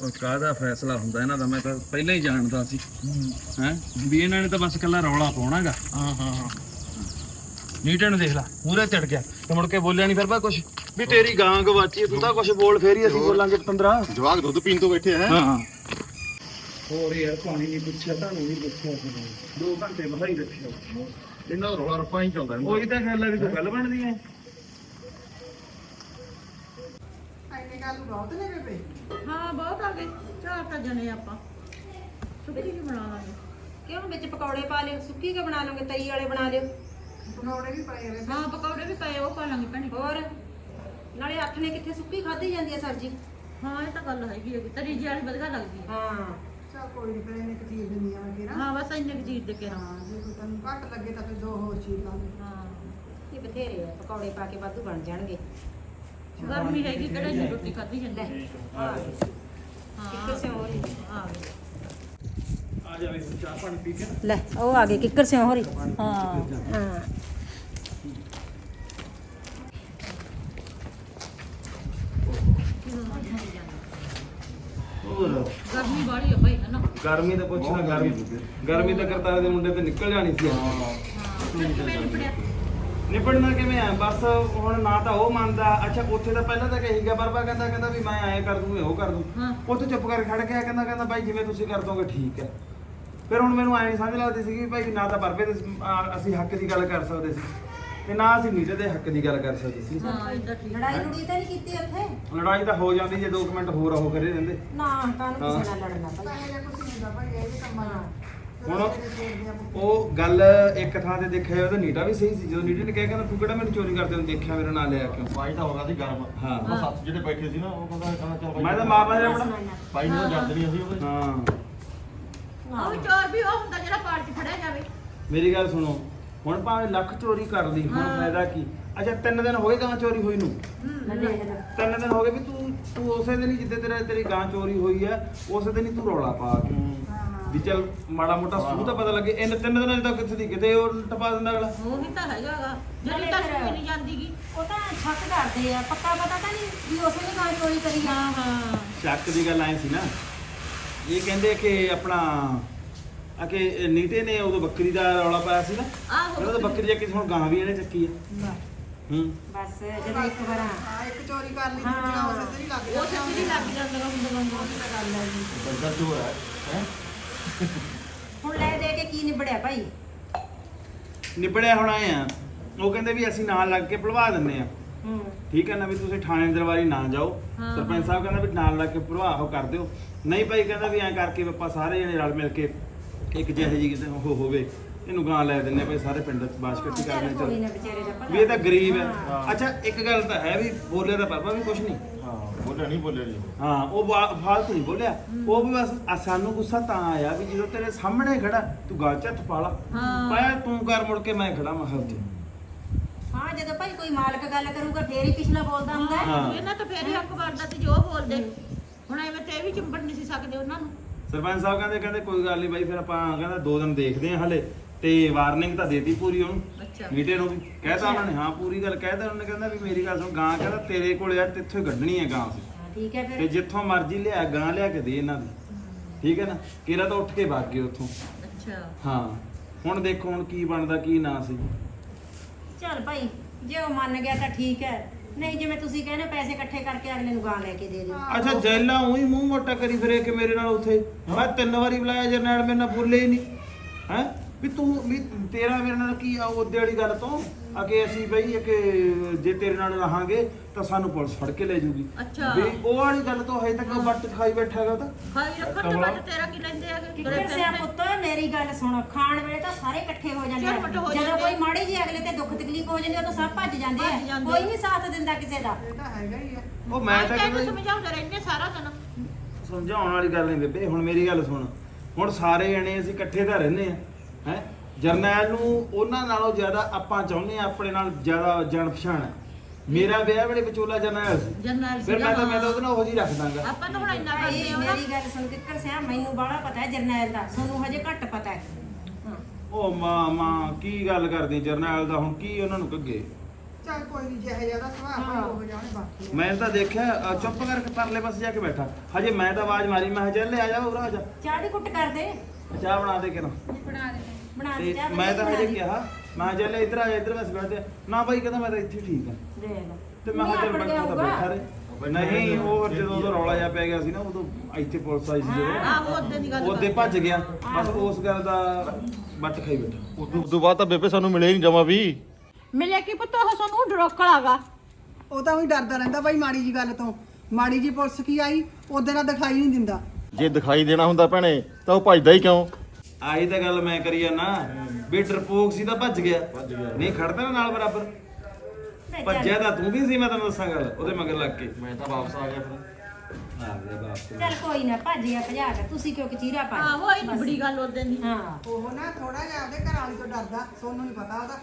ਉਹ ਕਾਹਦਾ ਫੈਸਲਾ ਹੁੰਦਾ ਇਹਨਾਂ ਦਾ ਮੈਂ ਤਾਂ ਪਹਿਲਾਂ ਹੀ ਜਾਣਦਾ ਸੀ। ਹੈ? ਵੀ ਇਹਨਾਂ ਨੇ ਤਾਂ ਬਸ ਕੱਲਾ ਰੌਲਾ ਪਾਉਣਾਗਾ ਹਾਂ ਹਾਂ ਹਾਂ। ਨੀਟਨ ਦੇਖ ਲੈ ਮੂਰੇ ਚੜ ਗਿਆ। ਤੇ ਮੁੜ ਕੇ ਬੋਲਿਆ ਨਹੀਂ ਫਿਰ ਬਾ ਕੁਛ। ਵੀ ਤੇਰੀ ਗਾਂ ਗਵਾਚੀ ਹੈ, ਤੂੰ ਤਾਂ ਕੁਛ ਬੋਲ ਫੇਰ ਹੀ ਅਸੀਂ ਬੋਲਾਂਗੇ ਪਤੰਦਰਾ ਜਵਾਕ ਦੁੱਧ ਪੀਣ ਤੋਂ ਬੈਠੇ ਹੈ? ਹਾਂ ਹੋਰ ਯਾਰ ਪਾਣੀ ਨਹੀਂ ਪੁੱਛਿਆ ਤੁਹਾਨੂੰ ਨਹੀਂ ਪੁੱਛਿਆ ਦੋ ਘੰਟੇ ਬਾਹਰ ਹੀ ਰੱਖਿਆ ਇਹਨਾਂ ਦਾ ਰੌਲਾ ਰੱਪਾ ਹੀ ਚੱਲਦਾ ਉਹੀ ਤਾਂ ਗੱਲ ਹੈ ਵੀ ਕੋਈ ਗੱਲ ਬਣਦੀ ਹੈ ਐਨੇ ਗੱਲ ਬਹੁਤ ਨੇ ਬੇਬੇ। ਹਾਂ ਬਹੁਤ ਆ ਗਏ। ਚਾਰ ਤਾਂ ਜਣੇ ਆਪਾਂ। ਸੁੱਕੀ ਵੀ ਬਣਾ ਲਾਂਗੇ। ਕਿਉਂ? ਵਿੱਚ ਪਕੌੜੇ ਪਾ ਲਿਓ। ਸੁੱਕੀ ਕੇ ਬਣਾ ਲਓਗੇ? ਤਰੀ ਵਾਲੇ ਬਣਾ ਲਿਓ। ਪਕੌੜੇ ਵੀ ਪਏ ਨੇ ਹਾਂ ਪਕੌੜੇ ਵੀ ਪਏ ਉਹ ਪਾ ਲਾਂਗੇ ਭੈਣੇ। ਹੋਰ? ਨਾਲੇ ਹੱਥ ਨੇ ਕਿੱਥੇ ਸੁੱਕੀ ਖਾਧੀ ਜਾਂਦੀ ਹੈ ਸਬਜ਼ੀ? ਹਾਂ ਇਹ ਤਾਂ ਗੱਲ ਹੈਗੀ ਹੈ ਤਰੀ ਜੀ ਵਾਲੀ ਵਧੀਆ ਲੱਗਦੀ ਹੈ ਹਾਂ। ਚਲ ਕੋਈ ਨਹੀਂ ਨੇ ਕਿ ਚੀਜ਼ ਦਿੰਦੀ ਆ ਕੇ ਨਾ। ਹਾਂ ਬਸ ਇੰਨੇ ਕੁ ਚੀਜ਼ ਦੇ ਕੇ ਹਾਂ। ਜੇ ਕੋਈ ਤੈਨੂੰ ਘੱਟ ਲੱਗੇ ਤਾਂ ਫਿਰ ਦੋ ਹੋਰ ਚੀਜ਼ ਲਾ ਦੇ ਹਾਂ। ਇਹ ਬਥੇਰੇ ਆ। ਪਕੌੜੇ ਪਾ ਕੇ ਵਾਧੂ ਬਣ ਜਾਣਗੇ। ਗਰਮੀ ਹੈਗੀ ਕਿਹੜਾ ਜੀ ਰੋਟੀ ਖਾਧੀ ਜਾਂਦੀ? ਹੈ ਆ ਗਏ। ਹਾਂ। ਹੋ। ਆ ਜਾਵੇ ਚਾਹ ਪਾਣੀ ਪੀ ਕੇ ਲੈ ਉਹ ਆ ਗਏ ਕਿੱਕਰ ਹੋ ਹਾਂ ਹਾਂ। ਹੋਰ? ਗਰਮੀ ਬਾੜੀ ਹੈ ਭਾਈ ਹੈ ਨਾ ਗਰਮੀ ਤਾਂ ਪੁੱਛਣਾ ਗਰਮੀ ਗਰਮੀ ਤਾਂ ਕਰਤਾਰ ਦੇ ਮੁੰਡੇ ਤੇ ਨਿਕਲ ਜਾਣੀ ਸੀ। ਹਾਂ। ਨਿਪੜਿਆ ਨਿਪੜਨਾ ਕਿਵੇਂ ਆ? ਬਸ ਹੁਣ ਨਾ ਤਾਂ ਉਹ ਮੰਨਦਾ। ਅੱਛਾ ਉੱਥੇ ਤਾਂ ਪਹਿਲਾਂ ਤਾਂ ਕਹੀ ਗਿਆ ਬਰਬਾ ਕਹਿੰਦਾ ਕਹਿੰਦਾ ਵੀ ਮੈਂ ਐਂ ਕਰ ਦੂੰ ਉਹ ਕਰ ਦੂੰ। ਹਾਂ। ਉੱਥੇ ਚੁੱਪ ਕਰਕੇ ਖੜ ਗਿਆ ਕਹਿੰਦਾ ਕਹਿੰਦਾ ਬਾਈ ਜਿਵੇਂ ਤੁਸੀਂ ਕਰ ਦੋਗੇ ਠੀਕ ਹੈ। ਫਿਰ ਹੁਣ ਮੈਨੂੰ ਐਂ ਨਹੀਂ ਸਮਝ ਲੱਗਦੀ ਸੀ ਕਿ ਭਾਈ ਨਾ ਤਾਂ ਦੇ ਸ- ਆ, ਅਸੀਂ ਹੱਕ ਦੀ ਗੱਲ ਕਰ ਸਕਦੇ ਸੀ ਤੇ ਨਾ ਅਸੀਂ ਨੀਟੇ ਦੇ ਹੱਕ ਦੀ ਗੱਲ ਕਰ ਸਕਦੇ ਸੀ। ਹਾਂ ਇਦਾਂ ਠੀਕ ਲੜਾਈ ਲੜੂਈ ਤਾਂ ਨਹੀਂ ਕੀਤੀ ਉੱਥੇ? ਲੜਾਈ ਤਾਂ ਹੋ ਜਾਂਦੀ ਜੇ 2 ਮਿੰਟ ਹੋਰ ਉਹ ਕਰੇ ਰਹਿੰਦੇ। ਨਾ ਕਾਹਨੂੰ ਕਿਸੇ ਨਾਲ ਲੜਨਾ ਭਾਈ। ਕੁਝ ਨਹੀਂ ਹੁੰਦਾ ਭਾਈ ਇਹ ਵੀ ਕੰਮਾਂ ਨਾਲ ਹੁਣ ਉਹ ਗੱਲ ਇੱਕ ਥਾਂ ਤੇ ਦੇਖਿਆ ਉਹਦਾ ਨੀਟਾ ਵੀ ਸਹੀ ਸੀ। ਜਦੋਂ ਨੀਟੇ ਨੇ ਕਿਹਾ ਕਹਿੰਦਾ ਤੂੰ ਕਿਹੜਾ ਮੈਨੂੰ ਚੋਰੀ ਕਰਦੇ ਨੂੰ ਦੇਖਿਆ ਮੇਰੇ ਨਾਲ ਲਿਆ ਕਿਉਂ? ਬਾਈ ਤਾਂ ਹੋ ਗਿਆ ਸੀ ਗਰਮ। ਹਾਂ। ਉਹ ਸੱਤ ਜਿਹੜੇ ਬੈਠੇ ਸੀ ਨਾ ਉਹ ਕਹਿੰਦਾ ਕਹਿੰਦਾ ਚੱਲ ਬਾਈ ਮੈਂ ਤਾਂ ਮਾਰਨਾ ਜਿਹਾ ਆਪਣਾ ਬਾਈ ਨੂੰ ਤਾਂ ਜੱਜ ਨਹੀਂ ਅਸੀਂ ਉਹਦੇ। ਹਾਂ। ਉਹ ਵੀ ਚੋਰ ਵੀ ਉਹ ਹੁੰਦਾ ਜਿਹੜਾ ਪਾਰਟੀ ਫੜਿਆ ਜਾਵੇ। ਮੇਰੀ ਗੱਲ ਸੁਣੋ ਹੁਣ ਭਾਵੇਂ ਲੱਖ ਚੋਰੀ ਕਰ ਲਈ ਹੁਣ ਹਾਂ। ਫਾਇਦਾ ਕੀ? ਅੱਛਾ ਤਿੰਨ ਦਿਨ ਹੋ ਗਏ ਗਾਂ ਚੋਰੀ ਹੋਈ ਨੂੰ। ਤਿੰਨ ਦਿਨ ਹੋ ਗਏ ਵੀ ਤੂੰ ਤੂੰ ਉਸੇ ਦਿਨ ਹੀ ਜਿੱਦੇ ਤੇਰੇ ਤੇਰੀ ਗਾਂ ਚੋਰੀ ਹੋਈ ਆ ਉਸੇ ਦਿਨ ਹੀ ਤੂੰ ਰੌਲਾ ਪਾ। ਕੇ ਵੀ ਚੱਲ ਮਾੜਾ ਮੋਟਾ ਸੂਹ ਤਾਂ ਪਤਾ ਲੱਗੇ। ਇਹਨੇ ਤਿੰਨ ਦਿਨਾਂ ਤਾਂ ਕਿੱਥੇ ਦੀ ਕਿਤੇ ਉਹ ਟਪਾ ਦਿੰਦਾ ਅਗਲਾ। ਉਹੀ ਤਾਂ ਹੈਗਾਗਾ ਜਿਹੜੀ ਤਾਂ ਸੁਣੀ ਨਹੀਂ ਜਾਂਦੀਗੀ। ਉਹ ਤਾਂ ਸ਼ੱਕ ਕਰਦੇ ਆ। ਪੱਕਾ ਪਤਾ ਤਾਂ ਨਹੀਂ ਵੀ ਉਸੇ ਨੇ ਕਾਂ ਚੋਰੀ ਕਰੀ ਆ। ਹਾਂ ਹਾਂ। ਸ਼ੱਕ ਦੀ ਗੱਲ ਐ ਸੀ ਨਾ। ਇਹ ਕਹਿੰਦੇ ਕਿ ਆਪਣਾ ਆ ਕਿ ਨੀਟੇ ਨੇ ਉਦੋਂ ਬੱਕਰੀ ਦਾ ਰੌਲਾ ਪਾਇਆ ਸੀ ਨਾ। ਆਹੋ। ਤਾਂ ਬੱਕਰੀ ਚੱਕੀ ਸੀ, ਹੁਣ ਗਾਂ ਵੀ ਇਹਨੇ ਚੱਕੀ ਆ। ਹੂੰ। ਬਸ ਜਦੋਂ ਇੱਕ ਵਾਰ ਹਾਂ। ਇੱਕ ਚੋਰੀ ਕਰ ਲਈ ਹਾਂ। ਦੂਜਾ ਉਸੇ ਤੇ ਹੀ ਲੱਗ ਉਹ ਜਾਂਦਾ। ਸੱਚੀ ਲੱਗ ਜਾਂਦਾ ਹੁੰਦਾ ਬੰਦਾ ਗੱਲ ਹੈ ਜੀ। ਬੰਦਾ ਚੋਰ ਹੈ ਹੈ? ਹੁਣ ਲੈ ਦੇ ਕੇ ਕੀ ਨਿਬੜਿਆ ਭਾਈ? ਨਿਬੜਿਆ ਹੁਣ ਆਏ ਆ। ਉਹ ਕਹਿੰਦੇ ਵੀ ਅਸੀਂ ਨਾਲ ਲੱਗ ਕੇ ਭਲਵਾ ਦਿੰਨੇ ਆ। ਹੂੰ। ਠੀਕ ਹੈ ਨਾ ਵੀ ਤੁਸੀਂ ਥਾਣੇ ਦਰਬਾਰੀ ਨਾ ਜਾਓ। ਹਾਂ। ਸਰਪੰਚ ਸਾਹਿਬ ਕਹਿੰਦਾ ਵੀ ਨਾਲ ਲੱਗ ਕੇ ਭਲਵਾ ਉਹ ਕਰ ਦਿਓ। ਨਹੀਂ ਭਾਈ ਕਹਿੰਦਾ ਵੀ ਐਂ ਕਰਕੇ ਵੀ ਆਪਾਂ ਸਾਰੇ ਜਣੇ ਰਲ ਮਿਲ ਕੇ ਇੱਕ ਜਿਹੇ ਜੀ ਕਿਤੇ ਉਹ ਹੋਵੇ ਇਹਨੂੰ ਗਾਂ ਲੈ ਦਿੰਨੇ ਭਾਈ ਸਾਰੇ ਪਿੰਡ ਚ ਬਾਸ਼ ਇਕੱਠੀ ਚੱਲ ਕਰਨੇ ਕੋਈ ਚ ਨਾ ਵਿਚਾਰੇ ਦਾ ਭਲਾ। ਵੀ ਇਹ ਤਾਂ ਗਰੀਬ ਹੈ। ਹਾਂ। ਅੱਛਾ ਇੱਕ ਗੱਲ ਤਾਂ ਹੈ ਵੀ ਬੋਲੇ ਦਾ ਪਾਪਾ ਵੀ ਕੁਛ ਨਹੀਂ। ਹਾਂ। ਬੋਲਿਆ ਨਹੀਂ ਬੋਲਿਆ ਜੀ। ਹਾਂ ਉਹ ਬਾ- ਫਾਲਤੂ ਨਹੀਂ ਬੋਲਿਆ। ਉਹ ਵੀ ਬਸ ਆ ਸਾਨੂੰ ਗੁੱਸਾ ਤਾਂ ਆਇਆ ਵੀ ਜਦੋਂ ਤੇਰੇ ਸਾਹਮਣੇ ਖੜਾ ਤੂੰ ਗਾਲ ਚ ਹੱਥ ਪਾ ਲਾ। ਹਾਂ। ਪਾਇਆ ਤੂੰ ਕਰ ਮੁੜ ਕੇ ਮੈਂ ਖੜਾ ਮੈਂ ਕਿਹਾ ਉੱਥੇ ਹਾਂ ਜਦੋਂ ਭਾਈ ਕੋਈ ਮਾਲਕ ਗੱਲ ਕਰੂਗਾ ਫੇਰ ਹੀ ਪਿਛਲਾ ਬੋਲਦਾ ਹੁੰਦਾ ਹੈ। ਹਾਂ। ਇਹਨਾਂ ਤਾਂ ਫੇਰ ਹੀ ਹੱਕ ਬਣਦਾ ਤੇ ਜੋ ਬੋਲਦੇ। ਹੁਣ ਐਵੇਂ ਤੇ ਇਹ ਵੀ ਚੰਬੜ ਨਹੀਂ ਸੀ ਸਕਦੇ ਉਹਨਾਂ ਨੂੰ। ਸਰਪੰਚ ਸਾਹਿਬ ਕਹਿੰਦੇ ਕਹਿੰਦੇ ਕੋਈ ਗੱਲ ਨਹੀਂ ਬਾਈ ਫਿਰ ਆਪਾਂ ਕਹਿੰਦਾ ਦੋ ਦਿਨ ਦੇਖਦੇ ਹਾਂ ਹਲੇ। ਤੇ ਵਾਰਨਿੰਗ ਤਾਂ ਦੇਤੀ ਪੂਰੀ ਉਹਨੂੰ। ਅੱਛਾ। ਮੀਟੇ ਨੂੰ ਵੀ। ਕਹਿਤਾ ਉਹਨਾਂ ਨੇ ਹਾਂ ਪੂਰੀ ਗੱਲ ਕਹਿਤਾ ਉਹਨੇ ਕਹਿੰਦਾ ਵੀ ਮੇਰੀ ਗੱਲ ਸੁਣ ਗਾਂ ਕਹਿੰਦਾ ਤੇਰੇ ਕੋਲ ਆ ਤੇਥੋਂ ਹੀ ਕੱਢਣੀ ਹੈ ਗਾਂ ਅਸੀਂ। ਹਾਂ, ਠੀਕ ਹੈ ਤੇ ਫਿਰ। ਜਿੱਥੋਂ ਮਰਜ਼ੀ ਲਿਆ ਗਾਂ ਲਿਆ ਕੇ ਦੇ ਇਹਨਾਂ ਦੀ। ਠੀਕ ਹੈ ਨਾ? ਕਿਰਾ ਤਾਂ ਉੱਠ ਕੇ ਭੱਗ ਗਏ ਉੱਥੋਂ। ਅੱਛਾ। ਹਾਂ। ਹੁਣ ਦੇਖੋ ਹੁਣ ਕੀ ਬਣਦਾ ਕੀ ਨਾ ਸੀ। ਚੱਲ ਭਾਈ ਜੇ ਉਹ ਮੰਨ ਗਿਆ ਤਾਂ ਠੀਕ ਹੈ। ਨਹੀਂ ਜਿਵੇਂ ਤੁਸੀਂ ਕਹਿੰਦੇ ਪੈਸੇ ਇਕੱਠੇ ਕਰਕੇ ਅਗਲੇ ਨੂੰ ਗਾਂ ਲੈ ਕੇ ਦੇ ਦਿਓ। ਅੱਛਾ ਜੈਲਾ ਉਹੀ ਮੂੰਹ ਮੋਟਾ ਕਰੀ ਫਿਰੇ ਕਿ ਮੇਰੇ ਨਾਲ ਉੱਥੇ। ਮੈਂ ਤਿੰਨ ਵਾਰੀ ਬੁਲਾਇਆ ਜਰਨੈਲ ਮੇਰੇ ਨਾਲ ਬੋਲੇ ਹੀ ਨਹੀਂ। ਹੈ? ਵੀ ਤੂੰ ਵੀ ਤੇਰਾ ਮੇਰੇ ਨਾਲ ਕੀ ਆ ਉਹਦੇ ਵਾਲੀ ਗੱਲ ਤੋਂ? ਅਗੇ ਅਸੀਂ ਬਈ ਕਿ ਜੇ ਤੇਰੇ ਨਾਲ ਰਹਾਂਗੇ ਤਾਂ ਸਾਨੂੰ ਪੁਲਿਸ ਫੜ ਕੇ ਲੈ ਜੂਗੀ। ਅੱਛਾ। ਵੀ ਉਹ ਵਾਲੀ ਗੱਲ ਤੋਂ ਹਜੇ ਤੱਕ ਬੱਟ ਖਾਈ ਬੈਠਾ ਹੈਗਾ ਤਾਂ। ਖਾਈ ਰੱਖਣ ਤੋਂ ਬਾਅਦ ਤੇਰਾ ਕੀ ਲੈਂਦੇ ਆਗੇ ਕਿੱਕਰ ਸਿਆ ਪੁੱਤ ਮੇਰੀ ਗੱਲ ਸੁਣ ਖਾਣ ਵੇਲੇ ਤਾਂ ਸਾਰੇ ਇਕੱਠੇ ਹੋ ਜਾਂਦੇ ਆ। ਜਦੋਂ ਕੋਈ ਮਾੜੀ ਜੀ ਅਗਲੇ ਤੇ ਦੁੱਖ ਤਕਲੀਫ ਹੋ ਜਾਂਦੀ ਉਦੋਂ ਸਭ ਭੱਜ ਜਾਂਦੇ ਭੱਜ ਆ। ਜਾਂਦੇ ਕੋਈ ਆ। ਨਹੀਂ ਸਾਥ ਦਿੰਦਾ ਕਿਸੇ ਦਾ। ਇਹ ਤਾਂ ਹੈਗਾ ਹੀ ਆ। ਉਹ ਮੈਂ ਤਾਂ ਤੈਨੂੰ ਕਹਿੰਦਾ ਸਮਝਾਉਂਦੇ ਰਹਿੰਦੇ ਸਾਰਾ ਦਿਨ। ਸਮਝਾਉਣ ਵਾਲੀ ਗੱਲ ਨਹੀਂ ਬੇਬੇ ਹੁਣ ਮੇਰੀ ਗੱਲ ਸੁਣ। ਹੁਣ ਸਾਰੇ ਜਣੇ ਅਸੀਂ ਇਕੱਠੇ ਤਾਂ ਰਹਿੰਦੇ ਆ। ਹੈ? ਜਰਨੈਲ ਨੂੰ ਉਹਨਾਂ ਨਾਲੋਂ ਜ਼ਿਆਦਾ ਆਪਾਂ ਚਾਹੁੰਦੇ ਆ ਆਪਣੇ ਨਾਲ ਜ਼ਿਆਦਾ ਜਾਣ ਪਛਾਣ ਹੈ। ਮੇਰਾ ਵਿਆਹ ਵੇਲੇ ਵਿਚੋਲਾ ਜਰਨੈਲ ਸੀ। ਜਰਨੈਲ ਫਿਰ ਮੈਂ ਤਾਂ ਮੈਂ ਤਾਂ ਉਹਦੇ ਨਾਲ ਉਹੋ ਜੀ ਰੱਖ ਦਾਂਗਾ। ਆਪਾਂ ਤਾਂ ਹੁਣ ਇੰਨਾ ਕਰਦੇ ਹਾਂ ਨਾ। ਮੇਰੀ ਗੱਲ ਸੁਣ ਕਿੱਕਰ ਸਿਆ ਮੈਨੂੰ ਬਾਹਲਾ ਪਤਾ ਹੈ ਜਰਨੈਲ ਦਾ ਤੁਹਾਨੂੰ ਹਜੇ ਘੱਟ ਪਤਾ ਹੈ। ਹਾਂ। ਉਹ ਮਾਂ ਮਾਂ ਕੀ ਗੱਲ ਕਰਦੀ ਜਰਨੈਲ ਦਾ ਹੁਣ? ਕੀ ਉਹਨਾਂ ਨੂੰ ਕੱਗੇ ਚੱਲ ਕੋਈ ਨਹੀਂ ਜਿਹੇ ਜ਼ਿਆਦਾ ਸੁਭਾਅ ਉਹ ਜਾਣੇ ਬਾਕੀ ਮੈਂ ਤਾਂ ਦੇਖਿਆ ਅ, ਚੁੱਪ ਕਰਕੇ ਪਰਲੇ ਪਾਸੇ ਜਾ ਕੇ ਬੈਠਾ। ਹਜੇ ਮੈਂ ਤਾਂ ਆਵਾਜ਼ ਮਾਰੀ ਮੈਂ ਕਿਹਾ ਚੱਲ ਆ ਜਾ ਉਰਾ ਆ ਜਾ। ਚਾਹ ਦੀ ਕੁੱਟ ਕਰ ਦੇ ਚਾਹ ਬਣਾ ਦੇ ਕਿਨਾਂ? ਬਣਾ ਦੇ ਬਣਾ ਦੇ ਤੇ ਚਾਹ ਮੈਂ ਤਾਂ ਹਜੇ। ਕਿਹਾ ਮੈਂ ਕਿਹਾ ਚੱਲ ਇੱਧਰ ਆ ਜਾ ਇੱਧਰ ਬਸ ਬੈਠਦੇ ਆ। ਨਾ ਬਾਈ ਕਹਿੰਦਾ ਮੈਂ ਤਾਂ ਇੱਥੇ ਠੀਕ ਆ। ਲੈ ਤੇ ਮੈਂ ਕਿਹਾ ਚੱਲ ਬੈਠਾ ਤਾਂ ਬੈਠਾ ਰਹੇ। ਨਹੀਂ ਉਹ ਜਦੋਂ ਉਹਦਾ ਰੌਲਾ ਜਿਹਾ ਪੈ ਗਿਆ ਸੀ ਨਾ ਉਦੋਂ ਇੱਥੇ ਪੁਲਿਸ ਆਈ ਸੀ ਜਦੋਂ। ਆਹੋ ਉਦੋਂ ਦੀ ਗੱਲ ਉਹਦੇ ਭੱਜ ਗਿਆ। ਬਸ ਉਸ ਗੱਲ ਦਾ ਬੱਟ ਖਾਈ ਬੈਠਾ। ਉਦੋਂ ਉਦੋਂ ਬਾਅਦ ਤਾਂ ਬੇਬੇ ਸਾਨੂੰ ਮਿਲੇ ਹੀ ਨਹੀਂ ਜਮਾ ਵੀ। ਮਿਲਿਆ ਕੀ ਪਤਾ? ਉਹ ਸਾਨੂੰ ਡਰੋਕਲਾਗਾ ਉਹ ਤਾਂ ਉਹੀ ਡਰਦਾ ਰਹਿੰਦਾ ਬਾਈ ਮਾੜੀ ਜੀ ਗੱਲ ਤੋਂ। ਮਾੜੀ ਜੀ ਪੁਲਿਸ ਕੀ ਆਈ ਉਹਦੇ ਨਾਲ ਦਿਖਾਈ ਨਹੀਂ ਦਿੰਦਾ। ਜੇ ਦਿਖਾਈ ਦੇਣਾ ਹੁੰਦਾ ਭੈਣੇ ਤਾਂ ਉਹ ਭੱਜਦਾ ਹੀ ਕਿਉਂ? ਆਹੀ ਤਾਂ ਗੱਲ ਮੈਂ ਕਰੀ ਆ ਨਾ ਵੀ ਡਰਪੋਕ ਸੀ ਤਾਂ ਭੱਜ ਗਿਆ। ਨਹੀਂ ਖੜਦਾ ਨਾ ਨਾਲ ਬਰਾਬਰ। ਭੱਜਿਆ ਤਾਂ ਤੂੰ ਵੀ ਸੀ ਮੈਂ ਤੈਨੂੰ ਦੱਸਾਂ ਗੱਲ। ਉਹਦੇ ਮਗਰ ਲੱਗ ਕੇ। ਮੈਂ ਤਾਂ ਵਾਪਸ ਆ ਗਿਆ ਫਿਰ। ਆ ਗਿਆ ਬਾਪ ਚੱਲ ਕੋਈ ਨਾ ਭੱਜ ਗਿਆ ਭਜਾ ਕੇ ਤੁਸੀਂ ਕਿਉਂ ਕਚੀਰਾ ਪਾ ਆਹੋ ਇਹ ਬੜੀ ਗੱਲ ਉਦੋਂ ਦੀ। ਹਾਂ। ਉਹ ਨਾ ਥੋੜਾ ਜਿਹਾ ਆਪਦੇ ਘਰ ਵਾਲੀ ਤੋਂ ਡਰਦਾ ਸੋਨੂੰ ਨਹੀਂ ਪਤਾ ਉਹਦਾ।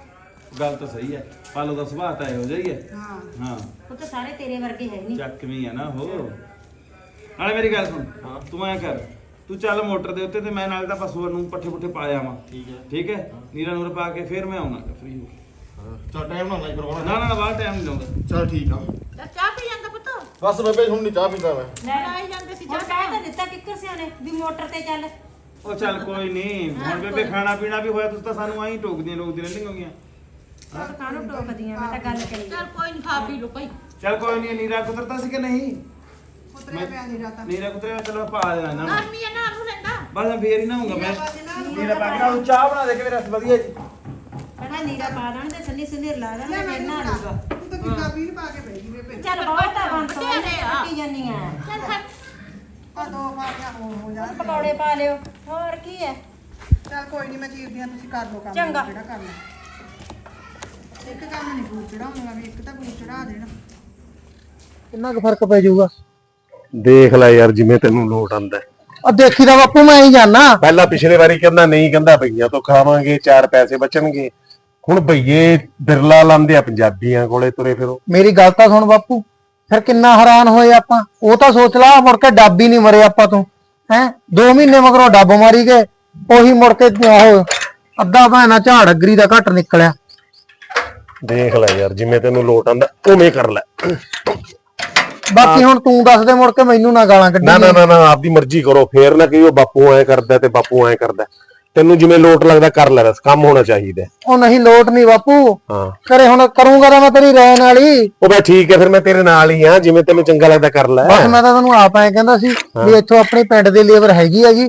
ਗੱਲ ਤਾਂ ਸਹੀ ਹੈ। ਪਾਲੋ ਦਾ ਸੁਭਾਅ ਤਾਂ ਇਹੋ ਜਿਹਾ ਹੀ ਹੈ। ਹਾਂ। ਹਾਂ। ਉਹ ਤਾਂ ਸਾਰੇ ਤੇਰੇ ਵਰਗੇ ਹੈ ਨਹੀਂ ਚੱਕਵੀਂ ਆ ਨਾ ਹੋ ਨਾਲੇ ਮੇਰੀ ਗੱਲ ਸੁਣ। ਹਾਂ। ਤੂੰ ਐ ਕਰ। ਤੂੰ ਚੱਲ ਮੋਟਰ ਦੇ ਉੱਤੇ ਤੇ ਮੈਂ ਨਾਲੇ ਤਾਂ ਪਸ਼ੂਆਂ ਨੂੰ ਪੱਠੇ ਪੁੱਠੇ ਪਾ ਆਵਾਂ। ਠੀਕ ਹੈ। ਠੀਕ ਹੈ? ਨੀਰਾ ਨੂਰ ਪਾ ਕੇ ਫਿਰ ਮੈਂ ਆਉਣਾ ਫ੍ਰੀ ਹੋ ਕੇ। ਚਲ ਟਾਈਮ ਨਾਲ ਨਹੀਂ ਕਰਵਾਉਣਾ ਨਾ ਨਾ ਨਾ ਬਾਹਰ ਟਾਈਮ ਨਹੀਂ ਲਾਉਂਦਾ ਚਲ ਠੀਕ ਆ। ਤਾਂ ਚਾਹ ਪੀ ਜਾਂਦਾ ਪੁੱਤ? ਬਸ ਬੇਬੇ ਹੁਣ ਨਹੀਂ ਚਾਹ ਪੀਂਦਾ ਮੈਂ। ਲੈ। ਆਈ ਜਾਂਦੇ ਸੀ ਹੁਣ ਚਾਹ ਕਹਿ ਤਾਂ ਦਿੱਤਾ ਕਿੱਕਰ ਸਿਆਣੇ ਵੀ ਮੋਟਰ ਤੇ ਚੱਲ। ਉਹ ਚੱਲ ਕੋਈ ਨਹੀਂ ਹੁਣ ਬੇਬੇ ਖਾਣਾ ਪੀਣਾ ਵੀ ਹੋਇਆ ਤੁਸੀਂ ਤਾਂ ਸਾਨੂੰ ਐਂ ਟੋਕਦੀਆਂ ਰੋਕਦੀਆਂ ਰਹਿੰਦੀਆਂ ਹੋਗੀਆਂ। ਕਾਹਨੂੰ ਟੋਕਦੀਆਂ? ਮੈਂ ਤਾਂ ਗੱਲ ਕਰੀ। ਚੱਲ ਕੋਈ ਨਹੀਂ ਖਾ ਪੀ ਲੋ ਭਾਈ। ਚੱਲ ਕੋਈ ਨਹੀਂ ਨੀਰਾ ਕੁਤਰਤਾ ਸੀ ਕਿ ਨਹੀਂ? ਉਤਰਿਆ ਪਿਆ ਨੀਰਾ ਕੁਤਰਿਆ ਚਲੋ ਪਾ ਦੇਣਾ ਇਹਨਾਂ ਨੂੰ। ਗਰਮੀ ਹੈ ਨਾ ਨੂੰ ਲੈਂਦਾ। ਬਸ ਮੈਂ ਫੇਰ ਹੀ ਨਾ ਹੋਊਗਾ ਮੈਂ ਨੀਰਾ ਪਾ ਕੇ ਨਾਲ ਚਾਹ ਬਣਾ ਦੇ ਕੇ ਮੇਰਾ ਵਧੀਆ ਜੀ। ਪਹਿਲਾਂ ਨੀਰਾ ਪਾ ਦੇਣ ਤੇ ਸੰਨੀ ਸੰਨੀ ਲਾ ਦੇਣ ਤੇ ਮੈਂ ਫਿਰ ਨਾ ਨਾ ਲੂਗਾ ਤੂੰ ਤਾਂ ਕਿੰਨਾ ਵੀਰ ਪਾ ਕੇ ਬੈਠੀ ਬੇਬੇ। ਚੱਲ ਬਹੁਤ ਆ ਬੰਦ ਆ। ਕੀ ਜਾਨੀ ਆ। ਚੱਲ ਖਾ। ਆ ਦੋ ਫਾਟੀਆਂ ਹੋ ਹੋ ਜਾਣ ਪਕੌੜੇ ਪਾ ਲਿਓ। ਹੋਰ ਕੀ ਹੈ ਚੱਲ ਕੋਈ ਨਹੀਂ ਮੈਂ ਚੀਰਦੀ ਆ ਤੁਸੀਂ ਕਰ ਲਓ ਕੰਮ ਚੰਗਾ। ਜਿਹੜਾ ਕਰਨਾ। ਇੱਕ ਕੰਮ ਨਹੀਂ ਪੂਰ ਚੜਾਉਣਾ ਵੀ ਇੱਕ ਤਾਂ ਪੂਰ ਚੜਾ ਦੇਣਾ। ਕਿੰਨਾ ਕੁ ਫ਼ਰਕ ਪੈ ਜਾਊਗਾ? ਦੇਖ ਲੈ ਯਾਰ ਜਿਵੇਂ ਤੈਨੂੰ ਲੋਟ ਆਂਦਾ ਆ ਦੇਖੀ ਦਾ ਬਾਪੂ ਮੈਂ ਹੀ ਜਾਣਾ ਪਹਿਲਾਂ ਪਿਛਲੇ ਵਾਰੀ ਕਹਿੰਦਾ ਨਹੀਂ ਕਹਿੰਦਾ ਭਈਆਂ ਤੋਂ ਖਾਵਾਂਗੇ ਚਾਰ ਪੈਸੇ ਬਚਣਗੇ। ਹੁਣ ਭਈਏ ਬਿਰਲਾ ਲਾਉਂਦੇ ਆ ਪੰਜਾਬੀਆਂ ਕੋਲੇ ਤੁਰੇ ਫਿਰੋ। ਮੇਰੀ ਗੱਲ ਤਾਂ ਸੁਣ ਬਾਪੂ ਫਿਰ ਕਿੰਨਾ ਹੈਰਾਨ ਹੋਏ ਆਪਾਂ। ਉਹ ਤਾਂ ਸੋਚ ਲਾ ਮੁੜ ਕੇ ਡੱਬ ਹੀ ਨਹੀਂ ਮਰੇ ਆਪਾਂ ਤੋਂ। ਹੈ 2 ਮਹੀਨੇ ਮਗਰੋਂ ਡੱਬ ਮਾਰੀ ਗਏ ਉਹੀ ਮੁੜ ਕੇ ਉਹ ਅੱਧਾ ਭਾਣਾ ਝਾੜ ਅਗਰੀ ਦਾ ਘੱਟ ਨਿਕਲਿਆ। ਦੇਖ ਲੈ ਯਾਰ ਜਿਵੇਂ ਤੈਨੂੰ ਲੋਟ ਆਂਦਾ ਉਵੇਂ ਕਰ ਲੈ। ਬਾਕੀ ਹੁਣ ਤੂੰ ਦੱਸ ਦੇ ਮੁੜ ਕੇ ਮੈਨੂੰ ਨਾ ਗਾਲਾਂ ਕੱਢੀ ਨਾ ਨਾ ਨਾ ਨਾ ਆਪਦੀ ਮਰਜ਼ੀ ਕਰੋ। ਫੇਰ ਨਾ ਕਹੀਓ ਬਾਪੂ ਐ ਕਰਦਾ ਤੇ ਬਾਪੂ ਐ ਕਰਦਾ। ਤੈਨੂੰ ਜਿਵੇਂ ਲੋਟ ਲੱਗਦਾ ਕਰ ਲੈ ਬਸ ਕੰਮ ਹੋਣਾ ਚਾਹੀਦਾ। ਉਹ ਨਹੀਂ ਲੋਟ ਨਹੀਂ ਬਾਪੂ। ਹਾਂ। ਕਰੇ ਹੁਣ ਕਰੂੰਗਾ ਤਾਂ ਮੈਂ ਤੇਰੀ ਰਹਿਣ ਵਾਲੀ ਉਹ ਬਸ ਠੀਕ ਹੈ ਫਿਰ ਮੈਂ ਤੇਰੇ ਨਾਲ ਹੀ ਆ ਜਿਵੇਂ ਤੈਨੂੰ ਚੰਗਾ ਲੱਗਦਾ ਕਰ ਲੈ। ਬਸ ਮੈਂ ਤਾਂ ਤੈਨੂੰ ਆਪ ਐ ਕਹਿੰਦਾ ਸੀ ਵੀ ਇੱਥੋਂ ਆਪਣੇ ਪਿੰਡ ਦੇ ਲੇਬਰ ਹੈਗੀ ਹੈਗੀ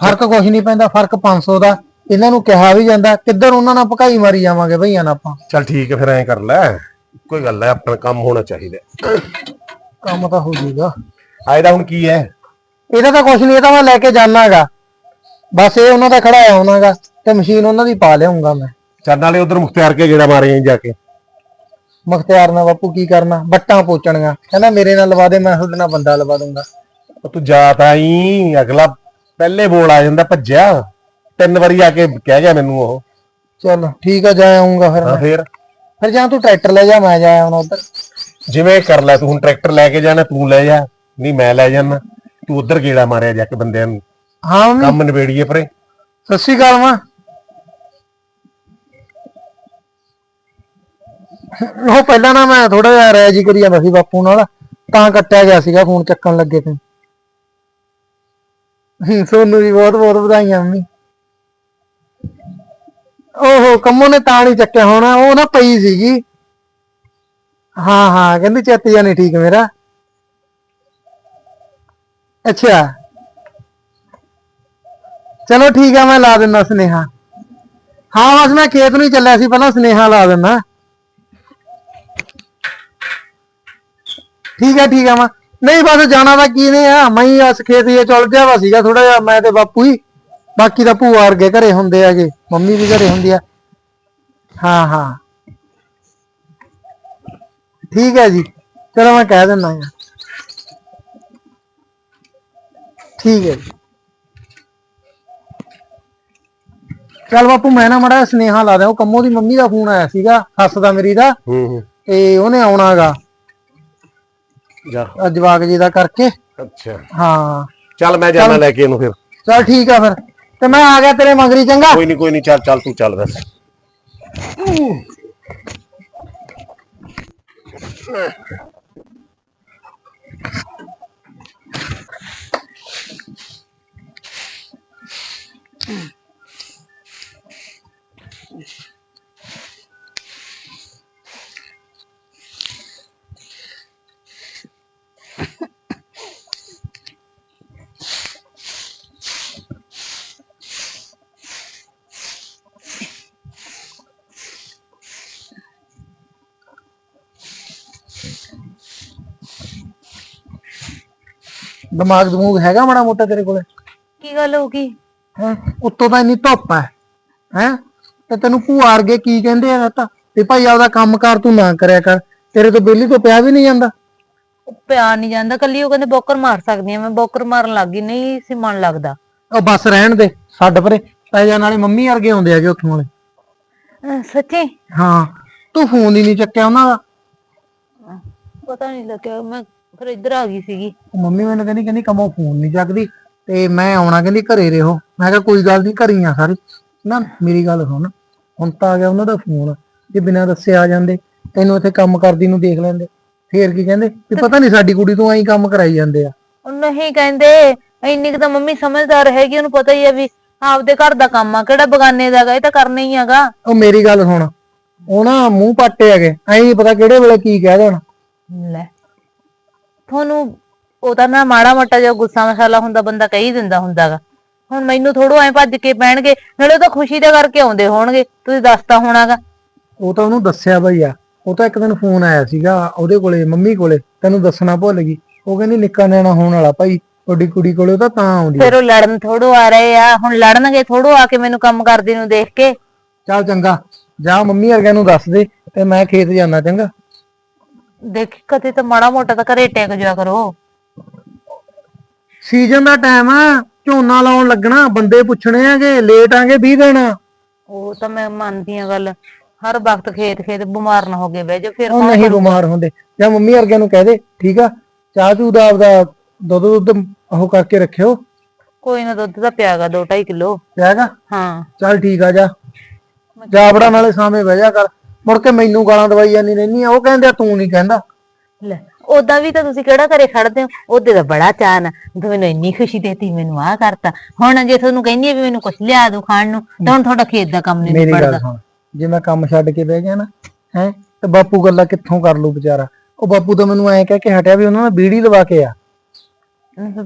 ਫ਼ਰਕ ਕੁਝ ਨਹੀਂ ਪੈਂਦਾ ਫ਼ਰਕ 500 ਦਾ। ਇਹਨਾਂ ਨੂੰ ਕਿਹਾ ਵੀ ਜਾਂਦਾ ਕਿੱਧਰ ਉਹਨਾਂ ਨਾਲ ਭਕਾਈ ਮਾਰੀ ਜਾਵਾਂਗੇ ਭਈਆਂ ਨਾਲ ਆਪਾਂ। ਚੱਲ ਠੀਕ ਹੈ ਫਿਰ ਐ ਕਰ ਲੈ। ਕੋਈ ਗੱਲ ਹੈ ਆਪਣਾ ਕੰਮ ਹੋਣਾ ਚਾਹੀਦਾ। ਕੰਮ ਤਾਂ ਹੋ ਜਾਊਗਾ ਆ ਇਹਦਾ ਹੁਣ ਕੀ ਹੈ? ਇਹਦਾ ਤਾਂ ਕੁਝ ਨਹੀਂ ਇਹ ਤਾਂ ਮੈਂ ਲੈ ਕੇ ਜਾਣਾਗਾ। ਬਸ ਇਹ ਉਹਨਾਂ ਦਾ ਖੜਾ ਆਉਣਾਗਾ ਤੇ ਮਸ਼ੀਨ ਉਹਨਾਂ ਦੀ ਪਾ ਲਿਆਉਂਗਾ ਮੈਂ। ਚੱਲ ਨਾਲੇ ਉਧਰ ਮੁਖਤਿਆਰ ਕੇ ਜਿਹੜਾ ਮਾਰੇ ਜਾ ਕੇ। ਮੁਖਤਿਆਰ ਨਾਲ ਬਾਪੂ ਕੀ ਕਰਨਾ? ਬੱਟਾਂ ਪੋਚਣੀਆਂ। ਕਹਿੰਦਾ ਮੇਰੇ ਨਾਲ ਲਵਾ ਦੇ ਮੈਂ ਤੁਹਾਡੇ ਨਾਲ ਬੰਦਾ ਲਵਾ ਦੂੰਗਾ ਉਹ ਤੂੰ ਜਾ ਤਾਂ ਆਈ ਅਗਲਾ ਪਹਿਲੇ ਬੋਲ ਆ ਜਾਂਦਾ ਭੱਜਿਆ। ਤਿੰਨ ਵਾਰੀ ਆ ਕੇ ਕਹਿ ਗਿਆ ਮੈਨੂੰ ਉਹ। ਚਲ ਠੀਕ ਆ ਜਾ ਆਉਂਗਾ ਫਿਰ ਹਾਂ ਮੈਂ। ਫੇਰ? ਫਿਰ ਜਾਂ ਤੂੰ ਟਰੈਕਟਰ ਲੈ ਜਾ ਮੈਂ ਜਾ ਆਉਣਾ ਉਧਰ। ਜਿਵੇਂ ਕਰ ਲੈ ਤੂੰ ਹੁਣ ਟਰੈਕਟਰ ਲੈ ਕੇ ਜਾਣਾ ਤੂੰ ਲੈ ਜਾ। ਨਹੀਂ ਮੈਂ ਲੈ ਜਾਣਾ ਤੂੰ ਉਧਰ ਗੇੜਾ ਮਾਰਿਆ ਜਾ ਕੇ ਬੰਦਿਆਂ ਨੂੰ। ਹਾਂ ਮੰਮੀ। ਕੰਮ ਨਿਬੇੜੀਏ ਪਰੇ। ਸਤਿ ਸ਼੍ਰੀ ਅਕਾਲ ਮਾਂ। ਉਹ ਪਹਿਲਾਂ ਨਾ ਮੈਂ ਥੋੜਾ ਜਿਹਾ ਰੈਜੀ ਕਰੀ ਜਾਂਦਾ ਸੀ ਬਾਪੂ ਨਾਲ ਤਾਂ ਕੱਟਿਆ ਗਿਆ ਸੀਗਾ ਫੋਨ ਚੱਕਣ ਲੱਗੇ ਤੇ। ਸੋਨੂੰ ਜੀ ਬਹੁਤ ਬਹੁਤ ਵਧਾਈਆਂ ਮੰਮੀ। ਓਹੋ, ਕੰਮੋ ਨੇ ਤਾਂ ਨਹੀਂ ਚੱਕਿਆ ਹੋਣਾ, ਉਹ ਨਾ ਪਈ ਸੀਗੀ। ਹਾਂ ਹਾਂ, ਕਹਿੰਦੀ ਚਿੱਤ ਜਾਂ ਨਹੀਂ ਠੀਕ ਮੇਰਾ। ਅੱਛਾ। ਚਲੋ ਠੀਕ ਆ, ਮੈਂ ਲਾ ਦਿੰਦਾ ਸੁਨੇਹਾ। ਹਾਂ, ਬਸ ਮੈਂ ਖੇਤ ਨੂੰ ਹੀ ਚੱਲਿਆ ਸੀ, ਪਹਿਲਾਂ ਸੁਨੇਹਾ ਲਾ ਦਿੰਦਾ। ਠੀਕ ਆ ਠੀਕ ਆ, ਮੈਂ। ਨਹੀਂ, ਬਸ ਜਾਣਾ ਤਾਂ ਕੀ ਨੇ ਆ, ਮੈਂ ਹੀ ਅਸ ਖੇਤ ਹੀ ਚਲ ਗਿਆ ਵਾ ਸੀਗਾ ਥੋੜਾ ਜਿਹਾ, ਮੈਂ ਤੇ ਬਾਪੂ ਹੀ। ਬਾਕੀ ਤਾਂ ਭੂਆ ਵਰਗੇ ਘਰੇ ਹੁੰਦੇ ਆਗੇ ਮੰਮੀ ਵੀ ਘਰੇ ਹੁੰਦੀ ਆ। ਹਾਂ ਹਾਂ। ਠੀਕ ਹੈ ਜੀ ਚਲੋ ਮੈਂ ਕਹਿ ਦਿੰਦਾ ਹਾਂ। ਠੀਕ ਹੈ ਜੀ। ਚੱਲ ਬਾਪੂ ਮੈਂ ਨਾ ਮੜਾ ਸੁਨੇਹਾ ਲਾ ਦਿਆਂ ਉਹ ਕੰਮੋ ਦੀ ਮੰਮੀ ਦਾ ਫੋਨ ਆਇਆ ਸੀਗਾ ਸੱਸ ਦਾ ਮੇਰੀ ਦਾ। ਹੂੰ ਹੂੰ। ਤੇ ਉਹਨੇ ਆਉਣਾਗਾ ਜਾ। ਜਵਾਕ ਜੀ ਦਾ ਕਰਕੇ। ਅੱਛਾ। ਹਾਂ। ਚੱਲ ਮੈਂ ਜਾਣਾ ਲੈ ਕੇ ਇਹਨੂੰ ਫਿਰ। ਚੱਲ ਠੀਕ ਆ ਫਿਰ। ਤੇ ਮੈਂ ਆ ਗਿਆ ਤੇਰੇ ਮਗਰੀ, ਚੰਗਾ? ਕੋਈ ਨਹੀਂ ਕੋਈ ਨਹੀਂ, ਚੱਲ ਚੱਲ ਤੂੰ ਚੱਲ ਬਸ ਦਿਮਾਗ ਦਮੂਗ ਹੈਗਾ ਮਾੜਾ ਮੋਟਾ ਤੇਰੇ ਕੋਲੇ? ਕੀ ਗੱਲ ਹੋ ਗਈ? ਹੈ? ਉੱਤੋਂ ਤਾਂ ਇੰਨੀ ਧੁੱਪ ਹੈ ਹੈ? ਤੇ ਤੈਨੂੰ ਭੂਆ ਵਰਗੇ ਕੀ ਕਹਿੰਦੇ ਆ ਤਾਂ? ਵੀ ਭਾਈ ਆਪਦਾ ਕੰਮਕਾਰ ਤੂੰ ਨਾ ਕਰਿਆ ਕਰ ਤੇਰੇ ਤੋਂ ਬੇਲੀ ਤੋਂ ਪਿਆ ਵੀ ਨਹੀਂ ਜਾਂਦਾ? ਪਿਆ ਨਹੀਂ ਜਾਂਦਾ ਕੱਲੀ ਉਹ ਕਹਿੰਦੇ ਬੋਕਰ ਮਾਰ ਸਕਦੀ ਆ ਮੈਂ ਬੋਕਰ ਮਾਰਨ ਲੱਗ ਗਈ ਨਹੀਂ ਸੀ ਮਨ ਲੱਗਦਾ। ਉਹ ਬਸ ਰਹਿਣ ਦੇ ਛੱਡ ਪਰੇ ਪੈਜਾਂ ਨਾਲੇ ਮੰਮੀ ਵਰਗੇ ਆਉਂਦੇ ਹੈਗੇ ਉੱਥੋਂ ਵਾਲੇ। ਅਹ ਸੱਚੀ? ਹਾਂ ਤੂੰ ਫੋਨ ਹੀ ਨਹੀਂ ਚੱਕਿਆ ਉਹਨਾਂ ਦਾ। ਪਤਾ ਨਹੀਂ ਲੱਗਿਆ ਮੈਂ ਫਿਰ ਇੱਧਰ ਆ ਗਈ ਸੀਗੀ। ਉਹ ਮੰਮੀ ਮੈਨੂੰ ਕਹਿੰਦੀ ਕਹਿੰਦੀ ਕਮੋ ਫੋਨ ਨਹੀਂ ਚੱਕਦੀ ਤੇ ਮੈਂ ਆਉਣਾ ਕਹਿੰਦੀ ਘਰੇ ਰਹੋ। ਮੈਂ ਕਿਹਾ ਕੋਈ ਗੱਲ ਨਹੀਂ ਘਰੇ ਆ ਸਾਰੀ। ਨਾ ਮੇਰੀ ਗੱਲ ਸੁਣ ਹੁਣ ਤਾਂ ਆ ਗਿਆ ਉਹਨਾਂ ਦਾ ਫੋਨ। ਜੇ ਬਿਨਾਂ ਦੱਸੇ ਆ ਜਾਂਦੇ ਤੈਨੂੰ ਇੱਥੇ ਕੰਮ ਕਰਦੀ ਨੂੰ ਦੇਖ ਲੈਂਦੇ। ਫੇਰ ਕੀ ਕਹਿੰਦੇ? ਵੀ ਪਤਾ ਨਹੀਂ ਸਾਡੀ ਕੁੜੀ ਤੋਂ ਐਂ ਕੰਮ ਕਰਾਈ ਜਾਂਦੇ ਆ। ਉਹ ਨਹੀਂ ਕਹਿੰਦੇ ਇੰਨੀ ਕੁ ਤਾਂ ਮੰਮੀ ਸਮਝਦਾਰ ਹੈਗੀ ਉਹਨੂੰ ਪਤਾ ਹੀ ਆ ਵੀ ਆਪਦੇ ਘਰ ਦਾ ਕੰਮ ਆ ਕਿਹੜਾ ਬਗਾਨੇ ਦਾ ਗਾ ਇਹ ਤਾਂ ਕਰਨਾ ਹੀ ਹੈਗਾ ਉਹ ਮੇਰੀ ਗੱਲ ਸੁਣ ਉਹ ਨਾ ਮੂੰਹ ਪਾਟੇ ਹੈਗੇ ਐਂ ਪਤਾ ਕਿਹੜੇ ਵੇਲੇ ਕੀ ਕਹਿ ਦੇਣ। ਲੈ। ਤੁਹਾਨੂੰ ਉਹ ਤਾਂ ਨਾ ਮਾੜਾ ਮੋਟਾ ਜਿਹਾ ਗੁੱਸਾ ਮਸਾਲਾ ਹੁੰਦਾ ਬੰਦਾ ਕਹੀ ਦਿੰਦਾ ਹੁੰਦਾਗਾ। ਹੁਣ ਮੈਨੂੰ ਥੋੜੋ ਐ ਭੱਜ ਕੇ ਪੈਣਗੇ ਨਾਲੇ ਉਹ ਤਾਂ ਖੁਸ਼ੀ ਦਾ ਕਰਕੇ ਆਉਂਦੇ ਹੋਣਗੇ ਤੁਸੀਂ ਦੱਸਤਾ ਹੋਣਾਗਾ। ਉਹ ਤਾਂ ਉਹਨੂੰ ਦੱਸਿਆ ਬਈ ਆ ਉਹ ਤਾਂ ਇੱਕ ਦਿਨ ਫੋਨ ਆਇਆ ਸੀਗਾ ਉਹਦੇ ਕੋਲੇ ਮੰਮੀ ਕੋਲੇ ਤੈਨੂੰ ਦੱਸਣਾ ਭੁੱਲ ਗਈ। ਉਹ ਕਹਿੰਦੀ ਨਿੱਕਾ ਨਿਆਣਾ ਹੋਣ ਵਾਲਾ ਭਾਈ ਤੁਹਾਡੀ ਕੁੜੀ ਕੋਲੇ ਉਹ ਤਾਂ ਤਾਂ ਆਉਂਦੀ ਆ। ਫਿਰ ਉਹ ਲੜਨ ਥੋੜੋ ਆ ਰਹੇ ਆ ਹੁਣ ਲੜਨਗੇ ਥੋੜੋ ਆ ਕੇ ਮੈਨੂੰ ਕੰਮ ਕਰਦੀ ਨੂੰ ਦੇਖ ਕੇ। ਚੱਲ ਚੰਗਾ ਜਾ ਮੰਮੀ ਵਰਗਿਆਂ ਨੂੰ ਦੱਸ ਦੇ ਤੇ ਮੈਂ ਖੇਤ ਜਾਣਾ ਚੰਗਾ। ਦੇਖ ਕਦੇ ਤਾਂ ਮਾੜਾ ਮੋਟਾ ਤਾਂ ਘਰੇ ਟੇਕ ਜਾ ਕਰੋ। ਸੀਜ਼ਨ ਦਾ ਟਾਈਮ ਆ ਝੋਨਾ ਲਾਉਣ ਲੱਗਣਾ ਬੰਦੇ ਪੁੱਛਣੇ ਆਗੇ ਲੇਟ ਆਗੇ 20 ਦਿਨ। ਉਹ ਤਾਂ ਮੈਂ ਮੰਨਦੀ ਆ ਗੱਲ ਹਰ ਵਕਤ ਖੇਤ ਖੇਤ ਬਿਮਾਰ ਨਾ ਹੋ ਗਏ ਬਹਿ ਜਾ ਫਿਰ ਉਹ ਕੌਣ ਨਹੀਂ? ਬਿਮਾਰ ਹੁੰਦੇ ਜਾਂ ਮੰਮੀ ਵਰਗਿਆਂ ਨੂੰ ਕਹਿ ਦੇ ਠੀਕ ਆ ਚਾਹ ਚੂ ਦਾ ਆਪਦਾ ਦੁੱਧ ਦੁੱਧ ਉਹ ਕਰਕੇ ਰੱਖਿਓ। ਕੋਈ ਨਾ ਦੁੱਧ ਤਾਂ ਪਿਆਗਾ 2.5 ਕਿਲੋ। ਪਿਆਗਾ? ਹਾਂ। ਚੱਲ ਠੀਕ ਆ ਜਾ। ਜਾ ਬੜਾ ਨਾਲੇ ਸਾਹਮਣੇ ਬਹਿ ਜਾ ਕਰ। ਮੁੜ ਕੇ ਮੈਨੂੰ ਗਾਲਾਂ ਦਵਾਈ ਜਾਂਦੀ ਰਹਿਨੀ ਆ ਉਹ ਕਹਿੰਦੇ ਆ, ਤੂੰ ਨਹੀਂ ਕਹਿੰਦਾ। ਲੈ ਉਦਾਂ ਵੀ ਤਾਂ ਤੁਸੀਂ ਕਿਹੜਾ ਘਰੇ ਖੜਦੇ ਹੋ? ਉਹਦੇ ਦਾ ਬੜਾ ਚਾਅ ਨਾ ਤੂੰ ਮੈਨੂੰ ਇੰਨੀ ਖੁਸ਼ੀ ਦੇਤੀ ਮੈਨੂੰ ਆਹ ਕਰਤਾ। ਹੁਣ ਜੇ ਤੁਹਾਨੂੰ ਕਹਿੰਦੀ ਆ ਵੀ ਮੈਨੂੰ ਕੁਝ ਲਿਆ ਦੋ ਖਾਣ ਨੂੰ ਤਾਂ ਹੁਣ ਤੁਹਾਡਾ ਖੇਤ ਦਾ ਕੰਮ ਨਹੀਂ ਮੇਰੀ ਗੱਲ ਨਿਬੜਦਾ। ਸੁਣ ਜੇ ਮੈਂ ਕੰਮ ਛੱਡ ਕੇ ਬਹਿ ਗਿਆ ਨਾ ਹੈ ਤੇ ਬਾਪੂ ਗੱਲਾਂ ਕਿੱਥੋਂ ਕਰ ਲੂ ਵਿਚਾਰਾ? ਉਹ ਬਾਪੂ ਤਾਂ ਮੈਨੂੰ ਐਂ ਕਹਿ ਕੇ ਹਟਿਆ ਵੀ ਉਹਨਾਂ ਨੇ ਬੀੜੀ ਲਵਾ ਕੇ ਆ।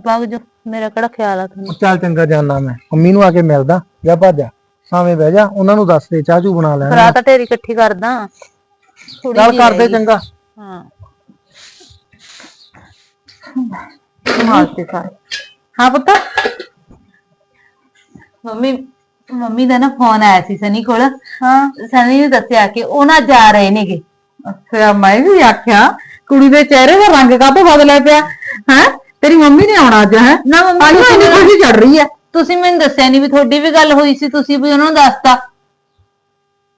ਬਾਗ ਜੋ ਮੇਰਾ ਕਿਹੜਾ ਖਿਆਲ ਆ ਤੁਹਾਨੂੰ? ਚੱਲ ਚੰਗਾ ਜਾਨਾ ਮੈਂ ਮੰਮੀ ਨੂੰ ਆ ਕੇ ਮਿਲਦਾ ਜਾਂ ਭੱਜ ਜਾ। ਸਾਵੇਂ ਬਹਿ ਜਾ ਉਹਨਾਂ ਨੂੰ ਦੱਸ ਦੇ ਚਾਹ ਚੂ ਬਣਾ ਲੈਣ ਭਰਾ ਤਾਂ ਢੇਰੀ ਇਕੱਠੀ ਕਰਦਾ। ਥੋੜ੍ਹੀ ਚੱਲ ਜਿਹੀ। ਚੰਗਾ। ਹਾਂ। ਮਾਰਤੇ ਸਾਰੇ ਹਾਂ ਪੁੱਤ। ਮੰਮੀ ਮੰਮੀ ਦਾ ਨਾ ਫੋਨ ਆਇਆ ਸੀ ਸਨੀ ਕੋਲ। ਹਾਂ। ਸਨੀ ਨੇ ਦੱਸਿਆ ਕਿ ਉਹ ਨਾ ਜਾ ਰਹੇ ਨੇਗੇ। ਅੱਛਾ ਮੈਂ ਵੀ ਆਖਿਆ ਕੁੜੀ ਦੇ ਚਿਹਰੇ ਦਾ ਰੰਗ ਕਾਹਤੋਂ ਬਦਲਿਆ ਪਿਆ? ਹੈ? ਤੇਰੀ ਮੰਮੀ ਨੇ ਆਉਣਾ ਅੱਜ ਹੈ? ਨਾ ਮੰਮੀ ਮੈਨੂੰ- ਖੁਸ਼ੀ ਚੜ ਰਹੀ ਹੈ। ਤੁਸੀਂ ਮੈਨੂੰ ਦੱਸਿਆ ਨਹੀਂ ਵੀ ਤੁਹਾਡੀ ਵੀ ਗੱਲ ਹੋਈ ਸੀ ਤੁਸੀਂ ਵੀ ਉਹਨਾਂ ਨੂੰ ਦੱਸਤਾ।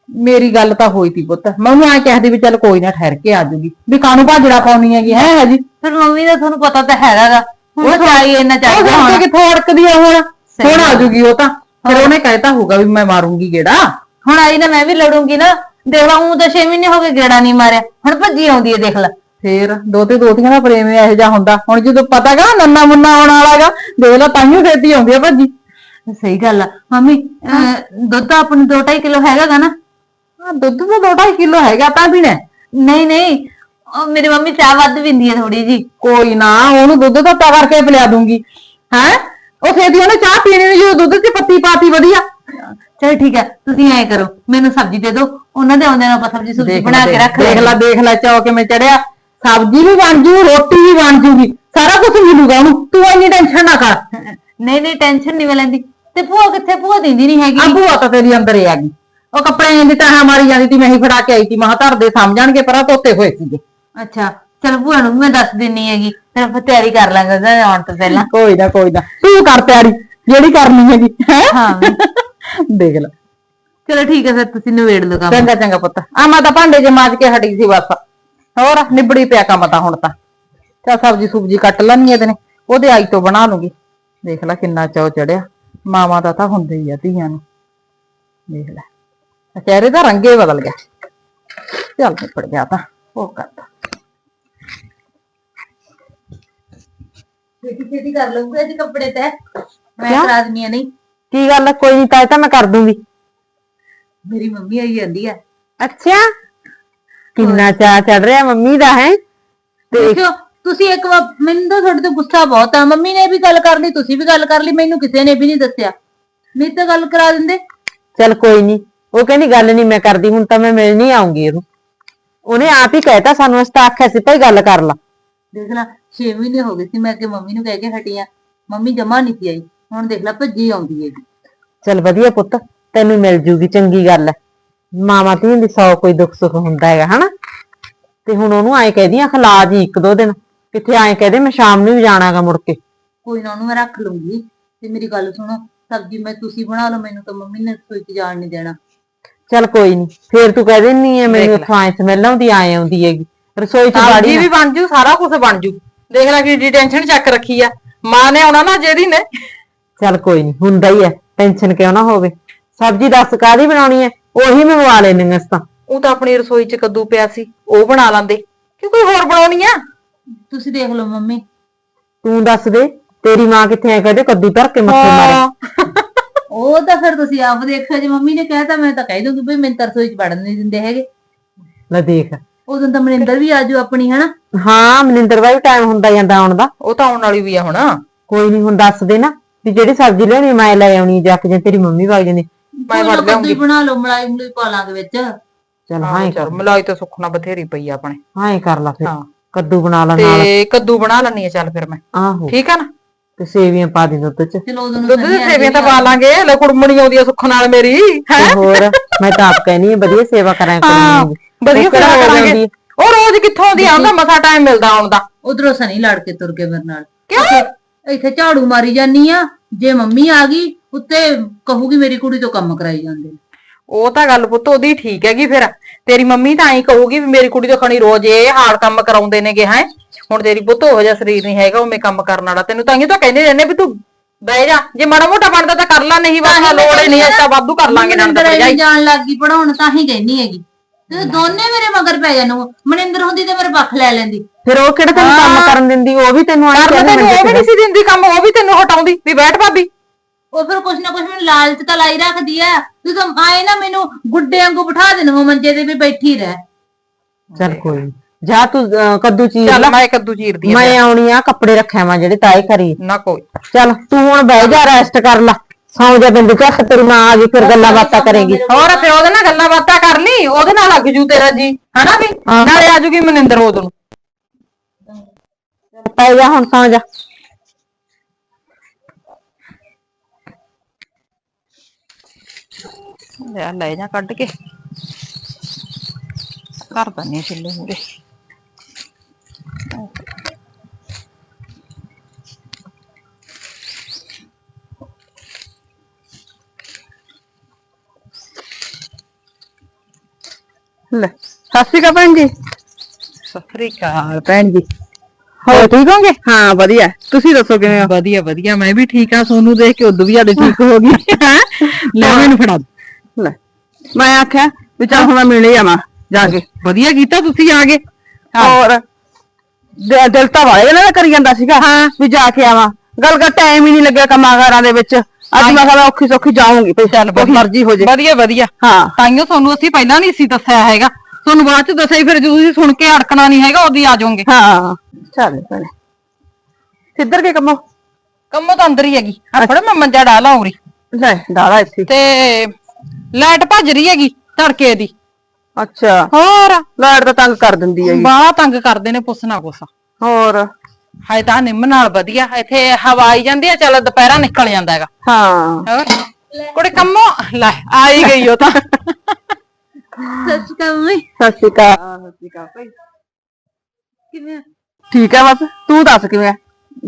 ਮੇਰੀ ਗੱਲ ਤਾਂ ਹੋਈ ਤੀ ਪੁੱਤ। ਮੈਂ ਉਹਨੂੰ ਐ ਕਹਿਦੀ ਵੀ ਚੱਲ ਕੋਈ ਨਾ ਠਹਿਰ ਕੇ ਆ ਜੂਗੀ। ਵੀ ਕਾਨੂੰ ਭਾਜੜਾ ਪਾਉਣੀ ਹੈਗੀ ਹੈ ਹਜੀ? ਫਿਰ ਮੰਮੀ ਦਾ ਤੁਹਾਨੂੰ ਪਤਾ ਤਾਂ ਹੈਗਾਗਾ ਹੁਣ ਚਾਹੀ ਇੰਨਾ ਉਹ ਚਾਹੀਦਾ ਹੁਣ ਕਿੱਥੋਂ ਅੜਕਦੀ ਆ ਹੁਣ? ਹੁਣ ਆ। ਜੂਗੀ ਉਹ ਤਾਂ। ਫਿਰ ਉਹਨੇ ਕਹਿਤਾ ਹੋਊਗਾ ਵੀ ਮੈਂ ਮਾਰੂੰਗੀ ਗੇੜਾ। ਹੁਣ ਆਈ ਨਾ ਮੈਂ ਵੀ ਲੜੂੰਗੀ ਨਾ। ਦੇਖ ਲਾ ਉਹ ਤਾਂ 6 ਮਹੀਨੇ ਹੋ ਗਏ ਗੇੜਾ ਨਹੀਂ ਮਾਰਿਆ। ਹੁਣ ਭੱਜੀ ਆਉਂਦੀ ਹੈ ਦੇਖ ਲੈ। ਫੇਰ ਦੋਤੇ ਦੋਤੀਆਂ ਦਾ ਪ੍ਰੇਮ ਇਹੋ ਜਿਹਾ ਹੁੰਦਾ। ਹੁਣ ਜਦੋਂ ਪਤਾਗਾ ਨੰਨਾ ਮੁੰਨਾ ਆਉਣ ਵਾਲਾਗਾ ਦੇਖ ਲੈ ਤਾਈਓ ਖੇਤੀ ਆਉਂਦੀ ਆ ਭੱਜੀ। ਸਹੀ ਗੱਲ ਆ। ਮੰਮੀ ਅਹ, ਦੁੱਧ ਤਾਂ ਆਪਣੀ 2.5 ਕਿਲੋ ਹੈਗਾਗਾ ਨਾ। ਹਾਂ ਦੁੱਧ ਤਾਂ 2.5 ਕਿਲੋ ਹੈਗਾ ਤਾਂ ਪੀਣਾ ਹੈ। ਨਹੀਂ ਨਹੀਂ। ਉਹ ਮੇਰੀ ਮੰਮੀ ਚਾਹ ਵੱਧ ਪੀਂਦੀ ਹੈ ਥੋੜੀ ਜੀ ਕੋਈ ਨਾ ਉਹਨੂੰ ਦੁੱਧ ਤਾਂ ਤਾ ਕਰਕੇ ਪਿਲਾ ਦੂੰਗੀ। ਹੈ? ਉਹ ਖੇਤੀ ਉਹਨੇ ਚਾਹ ਪੀਣੀ ਨਹੀਂ ਜਦੋਂ ਦੁੱਧ 'ਚ ਪੱਤੀ ਪਾਤੀ ਵਧੀਆ। ਚਲ ਠੀਕ ਹੈ ਤੁਸੀਂ ਐਂ ਕਰੋ ਮੈਨੂੰ ਸਬਜ਼ੀ ਦੇ ਦਿਓ। ਉਹਨਾਂ ਦੇ ਆਉਂਦੇ ਨਾਲ ਆਪਾਂ ਸਬਜ਼ੀ ਸੁਬਜ਼ੀ ਬਣਾ ਕੇ ਰੱਖ ਦੇਖ ਲੈ ਦੇਖ ਲੈ ਚਾਹ ਕਿਵੇਂ ਚੜਿਆ। ਸਬਜ਼ੀ ਵੀ ਬਣ ਜੂ ਰੋਟੀ ਵੀ ਬਣ ਜੂਗੀ ਸਾਰਾ ਕੁਝ ਮਿਲੂਗਾ ਉਹਨੂੰ। ਤੂੰ ਇੰਨੀ ਟੈਨਸ਼ਨ ਨਾ ਕਰ। ਨਹੀਂ ਨਹੀਂ ਟੈਨਸ਼ਨ ਨਹੀਂ ਮੈਂ ਲੈਂਦੀ। ਤੇ ਭੂਆ ਕਿੱਥੇ? ਭੂਆ ਦਿੰਦੀ ਨਹੀਂ ਹੈਗੀ। ਆ ਭੂਆ ਤਾਂ ਤੇਰੀ ਅੰਦਰ ਹੀ ਆ ਗਈ ਉਹ ਕੱਪੜੇ ਦੀ ਤਾਂ ਮਾਰੀ ਜਾਂਦੀ ਤੀ ਮੈਂ ਹੀ ਫੜਾ ਕੇ ਆਈ ਤੀ। ਮਹਾ ਧਰ ਦੇ ਸਮਝਣਗੇ ਪਰਾਂ ਧੋਤੇ ਹੋਏ ਸੀਗੇ। ਅੱਛਾ ਚਲ ਭੂਆ ਨੂੰ ਵੀ ਮੈਂ ਦੱਸ ਦਿੰਨੀ ਹੈਗੀ। ਫਿਰ ਆਪਾਂ ਤਿਆਰੀ ਕਰ ਲਾਂਗੇ ਉਹਦੇ ਆਉਣ ਤੋਂ ਪਹਿਲਾਂ। ਕੋਈ ਨਾ ਕੋਈ ਨਾ। ਤੂੰ ਕਰ ਤਿਆਰੀ ਜਿਹੜੀ ਕਰਨੀ ਹੈਗੀ ਹੈ? ਹਾਂ ਦੇਖ ਲੈ। ਚਲੋ ਠੀਕ ਹੈ ਫਿਰ ਤੁਸੀਂ ਨਵੇੜ ਲਓ ਕੰਮ। ਚੰਗਾ ਚੰਗਾ ਪੁੱਤ। ਆ ਮੈਂ ਤਾਂ ਭਾਂਡੇ ਜੇ ਮਾਜ ਕੇ ਹਟੀ ਸੀ ਬਸ। ਹੋਰ ਨਿਬੜੀ ਪਿਆ ਕੰਮ ਤਾਂ ਹੁਣ ਤਾਂ। ਚਾ ਸਬਜੀ ਸੁਬਜੀ ਕੱਟ ਲੈਣੀ ਇਹਦੇ ਨੇ ਉਹਦੇ ਆਈ ਤੋਂ ਬਣਾ ਲੂੰਗੀ। ਦੇਖ ਲੈ ਕਿੰਨਾ ਚਾਉ ਚੜਿਆ। ਮਾਵਾ ਦਾ ਤਾਂ ਹੁੰਦੇ ਹੀ ਆ ਧੀਆਂ ਨੂੰ। ਦੇਖ ਲੈ। ਚਿਹਰੇ ਦਾ ਰੰਗੇ ਬਦਲ ਗਿਆ। ਚੱਲ ਨਿਬੜ ਗਿਆ ਤਾਂ। ਉਹ ਕਰਦਾ। ਛੇਤੀ ਛੇਤੀ ਕਰ ਲਊਗਾ ਇਹਦੇ ਕੱਪੜੇ ਤੇ। ਮੈਂ ਕਿਆ? ਨਹੀਂ। ਕੀ ਗੱਲ ਆ, ਕੋਈ ਨਹੀਂ ਤਾਂ ਤਾਂ ਮੈਂ ਕਰ ਦੂੰਗੀ। ਮੇਰੀ ਮੰਮੀ ਆਈ ਜਾਂਦੀ ਆ। ਅੱਛਾ। ਕਿੰਨਾ ਚਾਹ ਚੜ ਰਿਹਾ ਮੰਮੀ ਦਾ ਹੈ? ਦੇਖੋ ਤੁਸੀਂ ਇੱਕ ਵਾਰ ਮੈਨੂੰ ਤਾਂ ਤੁਹਾਡੇ ਤੋਂ ਗੁੱਸਾ ਬਹੁਤ ਆ। ਮੰਮੀ ਨੇ ਵੀ ਗੱਲ ਕਰ ਲਈ ਤੁਸੀਂ ਵੀ ਗੱਲ ਕਰ ਲਈ ਮੈਨੂੰ ਕਿਸੇ ਨੇ ਵੀ ਨਹੀਂ ਦੱਸਿਆ। ਨਹੀਂ ਤਾਂ ਗੱਲ ਕਰਾ ਦਿੰਦੇ। ਚਲ ਕੋਈ ਨਹੀਂ ਉਹ ਕਹਿੰਦੀ ਗੱਲ ਨਹੀਂ ਮੈਂ ਕਰਦੀ ਹੁਣ ਤਾਂ ਮੈਂ ਮਿਲ ਨਹੀਂ ਆਉਂਗੀ ਉਹਨੂੰ ਉਹਨੇ ਆਪ ਹੀ ਕਹਿਤਾ ਸਾਨੂੰ ਤਾਂ ਆਖਿਆ ਸੀ ਭਾਈ ਗੱਲ ਕਰ ਲਾ। ਦੇਖ ਲੈ 6 ਮਹੀਨੇ ਹੋ ਗਏ ਸੀ ਮੈਂ ਕਿ ਮੰਮੀ ਨੂੰ ਕਹਿ ਕੇ ਹਟੀ ਆ। ਮੰਮੀ ਜਮਾ ਨਹੀਂ ਸੀ ਆਈ ਹੁਣ ਦੇਖ ਲੈ ਭੱਜੀ ਆਉਂਦੀ ਹੈਗੀ। ਚਲ ਵਧੀਆ ਪੁੱਤ ਤੈਨੂੰ ਮਿਲ ਜੂਗੀ ਚੰਗੀ ਗੱਲ ਹੈ। ਮਾਵਾਂ ਧੀਆਂ ਦੀ ਸੌ ਕੋਈ ਦੁੱਖ ਸੁੱਖ ਹੁੰਦਾ ਹੈਗਾ ਹਨਾ? ਤੇ ਹੁਣ ਉਹਨੂੰ ਐਂ ਕਹਿਦੀ ਆ ਖਲਾ ਜੀ ਇੱਕ ਦੋ ਦਿਨ ਕਿੱਥੇ ਐਂ ਕਹਦੇ ਮੈਂ ਸ਼ਾਮ ਨੂੰ ਵੀ ਜਾਣਾਗਾ ਮੁੜ ਕੇ। ਕੋਈ ਨਾ ਉਹਨੂੰ ਮੈਂ ਰੱਖ ਲੂੰਗੀ ਤੇ ਮੇਰੀ ਗੱਲ ਸੁਣੋ ਸਬਜ਼ੀ ਮੈਂ ਤੁਸੀਂ ਬਣਾ ਲਓ ਮੈਨੂੰ ਤਾਂ ਮੰਮੀ ਨੇ ਰਸੋਈ 'ਚ ਜਾਣ ਨਹੀਂ ਦੇਣਾ। ਚਲ ਕੋਈ ਨਹੀਂ ਫੇਰ ਤੂੰ ਕਹਿ ਦਿੰਨੀ ਐ ਮੈਨੂੰ ਉੱਥੋਂ ਐਂ ਸਮੈਲ ਆਉਂਦੀ ਐਂ ਆਉਂਦੀ ਹੈਗੀ। ਰਸੋਈ ਚ ਬਾੜੀ ਵੀ ਬਣ ਜੂ ਸਾਰਾ ਕੁਝ ਬਣ ਜੂ। ਦੇਖ ਲੈ ਕਿ ਟੈਨਸ਼ਨ ਚੱਕ ਰੱਖੀ ਆ। ਮਾਂ ਨੇ ਆਉਣਾ ਨਾ ਜਿਹਦੀ ਨੇ। ਚਲ ਕੋਈ ਨਹੀਂ ਹੁੰਦਾ ਹੀ ਐ ਟੈਨਸ਼ਨ ਕਿਉਂ ਨਾ ਹੋਵੇ। ਸਬਜ਼ੀ ਦੱਸ ਕਾਦੀ ਬਣਾਉਣੀ ਐ ਉਹੀ ਮੰਗਵਾ ਲੈਣੀ ਅਸ ਤਾਂ ਉਹ ਤਾਂ ਆਪਣੀ ਰਸੋਈ 'ਚ ਕੱਦੂ ਪਿਆ ਸੀ ਉਹ ਬਣਾ ਲਾਂਦੇ। ਕਿ ਕੋਈ ਹੋਰ ਬਣਾਉਣੀ ਆ? ਤੁਸੀਂ ਦੇਖ ਲਓ ਮੰਮੀ। ਤੂੰ ਦੱਸ ਦੇ ਤੇਰੀ ਮਾਂ ਕਿੱਥੇ ਐ ਕਹਦੇ ਕੱਦੂ ਧਰ ਕੇ ਮੱਥੇ ਮਾਰੇ। ਉਹ ਤਾਂ ਫਿਰ ਤੁਸੀਂ ਆਪ ਦੇਖਿਓ ਜੇ ਮੰਮੀ ਨੇ ਕਹਿਤਾ ਮੈਂ ਤਾਂ ਕਹਿ ਦੂੰਗੀ ਵੀ ਮੈਨੂੰ ਤਾਂ ਰਸੋਈ 'ਚ ਵੜਨ ਨਹੀਂ ਦਿੰਦੇ ਹੈਗੇ। ਲੈ ਦੇਖ। ਉਦੋਂ ਤਾਂ ਮਨਿੰਦਰ ਵੀ ਆਜੂ ਆਪਣੀ ਹਨਾ? ਹਾਂ ਮਨਿੰਦਰ ਬਾਈ ਟਾਈਮ ਹੁੰਦਾ ਜਾਂਦਾ ਆਉਣ ਦਾ। ਉਹ ਤਾਂ ਆਉਣ ਵਾਲੀ ਵੀ ਆ ਹੁਣ। ਕੋਈ ਨਹੀਂ ਹੁਣ ਦੱਸ ਦੇ ਨਾ ਵੀ ਜਿਹੜੀ ਸਬਜ਼ੀ ਲੈਣੀ ਮੈਂ ਲੈ ਆਉਣੀ ਜਾ ਕੇ ਜੇ ਤੇਰੀ ਮੰਮੀ ਵਗ ਜਾਂਦੀ। ਮੈਂ ਵੜ ਕੱਦੂ ਹੀ ਲਿਆਉਂਗੀ ਬਣਾ ਲਓ ਮਲਾਈ ਮਲੂਈ ਪਾ ਲਾਂਗੇ ਵਿੱਚ। ਚਲ ਹਾਂ ਹਾਂ ਕਰ। ਮਲਾਈ ਤਾਂ ਸੁੱਖਣਾ ਬਥੇਰੀ ਪਈ ਆ ਆਪਣੇ। ਹਾਂ ਹੀ ਕਰ ਲਾ ਫਿਰ। ਕੱਦੂ ਬਣਾ ਲਾ ਨਾਲ। ਤੇ ਕੱਦੂ ਬਣਾ ਲੈਣੀ ਆ ਚੱਲ ਫਿਰ ਮੈਂ। ਆਹੋ। ਠੀਕ ਆ ਨਾ? ਤੇ ਸੇਵੀਆਂ ਪਾ ਦੇ ਦੁੱਧ ਚ। ਦੁੱਧ ਦੇ ਸੇਵੀਆਂ ਤਾਂ ਪਾ ਲਾਂਗੇ ਲੈ ਕੁੜਮਣੀ ਆਉਂਦੀ ਆ ਸੁੱਖ ਨਾਲ ਮੇਰੀ ਹੈ? ਹੋਰ ਮੈਂ ਤਾਂ ਆਪ ਕਹਿਨੀ ਆ ਵਧੀਆ ਸੇਵਾ ਕਰਾਂ ਹਾਂ ਕੁੜੀ ਵਧੀਆ ਸੇਵਾ ਕਰਾਂਗੇ। ਉਹ ਰੋਜ਼ ਕਿੱਥੋਂ ਦੀ ਆਉਂਦਾ ਮਸਾ ਟਾਈਮ ਮਿਲਦਾ ਆਉਣ ਦਾ। ਉਧਰੋਂ ਸਨੀ ਲੜ ਕੇ ਤੁਰ ਕੇ ਮੇਰੇ ਨਾਲ। ਕਿਉਂ? ਇੱਥੇ- ਇੱਥੇ ਝਾੜੂ ਮਾਰੀ ਜਾਨੀ ਆ ਜੇ ਮੰਮੀ ਆ ਗਈ ਉੱਤੇ ਕਹੂਗੀ ਮੇਰੀ ਕੁੜੀ ਤੋਂ ਕੰਮ ਕਰਾਈ ਜਾਂਦੇ ਨੇ। ਉਹ ਤਾਂ ਗੱਲ ਪੁੱਤ ਉਹਦੀ ਠੀਕ ਹੈਗੀ ਫਿਰ। ਤੇਰੀ ਮੰਮੀ ਤਾਂ ਐਂ ਕਹੂਗੀ ਵੀ ਮੇਰੀ ਕੁੜੀ ਤੋਂ ਖਣੀ ਰੋਜ਼ ਇਹ ਹਾਲ ਕੰਮ ਕਰਾਉਂਦੇ ਨੇਗੇ ਹੈ। ਹੁਣ ਤੇਰੀ ਪੁੱਤ ਉਹ ਜਿਹਾ ਸਰੀਰ ਨਹੀਂ ਹੈਗਾ ਉਵੇਂ ਕੰਮ ਕਰਨ ਵਾਲਾ। ਤੈਨੂੰ ਤਾਂ ਹੀ ਤਾਂ ਕਹਿੰਦੇ ਰਹਿੰਦੇ ਵੀ ਤੂੰ ਬਹਿ ਜਾ। ਜੇ ਮਾੜਾ ਮੋਟਾ ਬਣਦਾ ਤਾਂ ਕਰ ਲੈ ਨਹੀਂ ਬਸ ਲੋੜ ਹੀ ਨਹੀਂ ਐਸਾ ਵਾਧੂ ਕਰ ਲਾਂਗੇ ਨਾਲ ਤਾਂ ਮਨਿੰਦਰ ਭਰਜਾਈ। ਜਾਣ ਲੱਗ ਗਈ ਪੜਾਉਣ ਤਾਂ ਹੀ ਕਹਿੰਦੀ ਹੈਗੀ। ਤੇ ਦੋਨੇ ਮੇਰੇ ਮਗਰ ਪੈ ਜਾਣੂ ਮਨਿੰਦਰ ਹੁੰਦੀ ਤੇ ਮੇਰੇ ਪੱਖ ਲੈ ਲੈਂਦੀ। ਫਿਰ ਉਹ ਕਿਹੜਾ ਤੈਨੂੰ ਕੰਮ ਕਰਨ ਦਿੰਦੀ ਉਹ ਵੀ ਤੈਨੂੰ ਆਈ ਕਰਨ ਤੈਨੂੰ ਉਹ ਵੀ ਨਹੀਂ ਸੀ ਦਿੰਦੀ ਕੰਮ ਉਹ ਵੀ ਤੈਨੂੰ ਹਟਾਉਂਦੀ। ਵੀ ਬੈਠ ਭਾਬੀ। ਉਹ ਫਿਰ ਕੁਛ ਨਾ ਕੁਛ ਮੈਨੂੰ ਲਾਲਚ ਤਾਂ ਲਾਈ ਰੱਖਦੀ ਆ। ਤੂੰ ਤਾਂ ਆਏ ਨਾ ਮੈਨੂੰ ਗੁੱਡੇ ਵਾਂਗੂ ਬਿਠਾ ਦੇਣਾ ਮੰਜੇ ਤੇ ਵੀ ਬੈਠੀ ਰਹਿ। ਚੱਲ ਕੋਈ ਨੀ। ਜਾ ਤੂੰ ਅਹ, ਕੱਦੂ ਚੀਰ ਚੱਲ ਮੈਂ ਕੱਦੂ ਚੀਰਦੀ ਆ ਮੈਂ ਆਉਣੀ ਆ ਕੱਪੜੇ ਰੱਖਿਆ ਵਾਂ ਜਿਹੜੇ ਤਾਏ ਕਰੀ ਨਾ ਕੋਈ। ਚੱਲ ਤੂੰ ਹੁਣ ਬਹਿ ਜਾ ਰੈਸਟ ਕਰ ਲੈ। ਸੌਂ ਜਾ ਬਿੰਦ ਝੱਟ ਤੇਰੀ ਮਾਂ ਆ ਗਈ ਫਿਰ ਗੱਲਾਂ ਬਾਤਾਂ ਕਰੇਗੀ। ਹੋਰ ਤੇ ਉਹਦੇ ਨਾਲ ਗੱਲਾਂ ਬਾਤਾਂ ਕਰ ਲਈ ਉਹਦੇ ਨਾਲ ਲੱਗ ਜੂ ਤੇਰਾ ਜੀ। ਹਨਾ ਵੀ। ਨਾਲੇ ਆ ਜੂਗੀ ਮਨਿੰਦਰ ਨੂੰ ਪੈ ਜਾ ਹੁਣ ਸੌਂ ਜਾ। ਲੈ ਲੈ ਜਾ ਕੱਢ ਕੇ। ਕਰ ਦਨੇ ਛਿੱਲੇ ਮੂਰੇ ਲੈ ਸਤਿ ਸ਼੍ਰੀ ਅਕਾਲ ਭੈਣ ਜੀ। ਸਤਿ ਅਕਾਲ ਭੈਣ ਜੀ। ਹੋਰ ਠੀਕ ਹੋਗੇ? ਹਾਂ ਵਧੀਆ। ਤੁਸੀਂ ਦੱਸੋ ਕਿਵੇਂ ਹੋ? ਵਧੀਆ ਵਧੀਆ। ਮੈਂ ਵੀ ਠੀਕ ਆ ਸੋਨੂੰ ਦੇਖ ਕੇ ਉਦੋਂ ਵੀ ਸਾਡੇ ਠੀਕ ਹੋ ਗਈ ਲੈ ਮੈਨੂੰ ਫੜਾ। ਲੈ। ਮੈਂ ਆਖਿਆ ਵੀ ਚੱਲ ਹੁਣ ਮੈਂ ਮਿਲੇ ਆਵਾਂ ਜਾ ਕੇ। ਵਧੀਆ ਕੀਤਾ ਤੁਸੀਂ ਆ ਗਏ। ਹੋਰ ਦਿ- ਦਿਲ ਤਾਂ ਵਾਲੇ ਇਹਨਾਂ ਦਾ ਕਰੀ ਜਾਂਦਾ ਸੀਗਾ ਹਾਂ। ਵੀ ਜਾ ਕੇ ਆਵਾਂ। ਗੱਲ ਕਰ ਟਾਈਮ ਹੀ ਨਹੀਂ ਲੱਗਿਆ ਕੰਮਾਂਕਾਰਾਂ ਦੇ ਵਿੱਚ। ਅੱਜ ਮੈਂ ਕਿਹਾ ਮੈਂ ਔਖੀ ਸੌਖੀ ਜਾਊਂਗੀ ਭਈ ਚੱਲ ਕੁਛ ਮਰਜ਼ੀ ਹੋ ਜੇ। ਵਧੀਆ ਵਧੀਆ। ਹਾਂ। ਤਾਈਓ ਤੁਹਾਨੂੰ ਅਸੀਂ ਪਹਿਲਾਂ ਨਹੀਂ ਸੀ ਦੱਸਿਆ ਹੈਗਾ। ਤੁਹਾਨੂੰ ਬਾਅਦ ਚ ਦੱਸਿਆ ਸੀ, ਫਿਰ ਜਦੋਂ ਤੁਸੀਂ ਸੁਣ ਕੇ ਅੜਕਣਾ ਨਹੀਂ ਹੈਗਾ ਉਦੋਂ ਹੀ ਆ ਜਾਓਗੇ। ਹਾਂ। ਚੱਲ ਭੈਣੇ ਕਿੱਧਰ ਕੇ ਕੰਮੋ? ਕੰਮੋ ਤਾਂ ਅੰਦਰ ਹੀ ਹੈਗੀ। ਆਪਣਾ ਮੈਂ ਮੰਜਾ ਡਾ ਲਾਂ ਡਾਲਾ ਇੱਥੇ। ਤੇ ਲਾਈਟ ਭੱਜ ਰਹੀ ਹੈਗੀ ਧੜਕੇ ਦੀ। ਅੱਛਾ। ਹੋਰ। ਲਾਈਟ ਤਾਂ ਤੰਗ ਕਰ ਦਿੰਦੀ ਹੈਗੀ। ਬਾਹਲਾ ਤੰਗ ਕਰਦੇ ਨੇ ਪੁੱਛਣਾ ਕੁਛ ਹੋਰ। ਹਾਏ ਤਾਂ ਨਿੰਮ ਨਾਲ ਵਧੀਆ ਇੱਥੇ ਹਵਾ ਆਈ ਜਾਂਦੀ ਆ ਚੱਲ ਦੁਪਹਿਰਾ ਨਿਕਲ ਜਾਂਦਾ ਹੈਗਾ। ਹਾਂ। ਹੋਰ। ਕੁੜੇ ਕੰਮੋ ਲੈ ਆ ਹੀ ਗਈ ਉਹ ਤਾਂ। ਸੱਚ ਕਹਾਂ ਸਤਿ ਸ਼੍ਰੀ ਅਕਾਲ। ਸਤਿ ਸ਼੍ਰੀ ਅਕਾਲ ਭਾਈ। ਕਿਵੇਂ ਠੀਕ ਹੈ ਬਸ ਤੂੰ ਦੱਸ ਕਿਵੇਂ ਆ?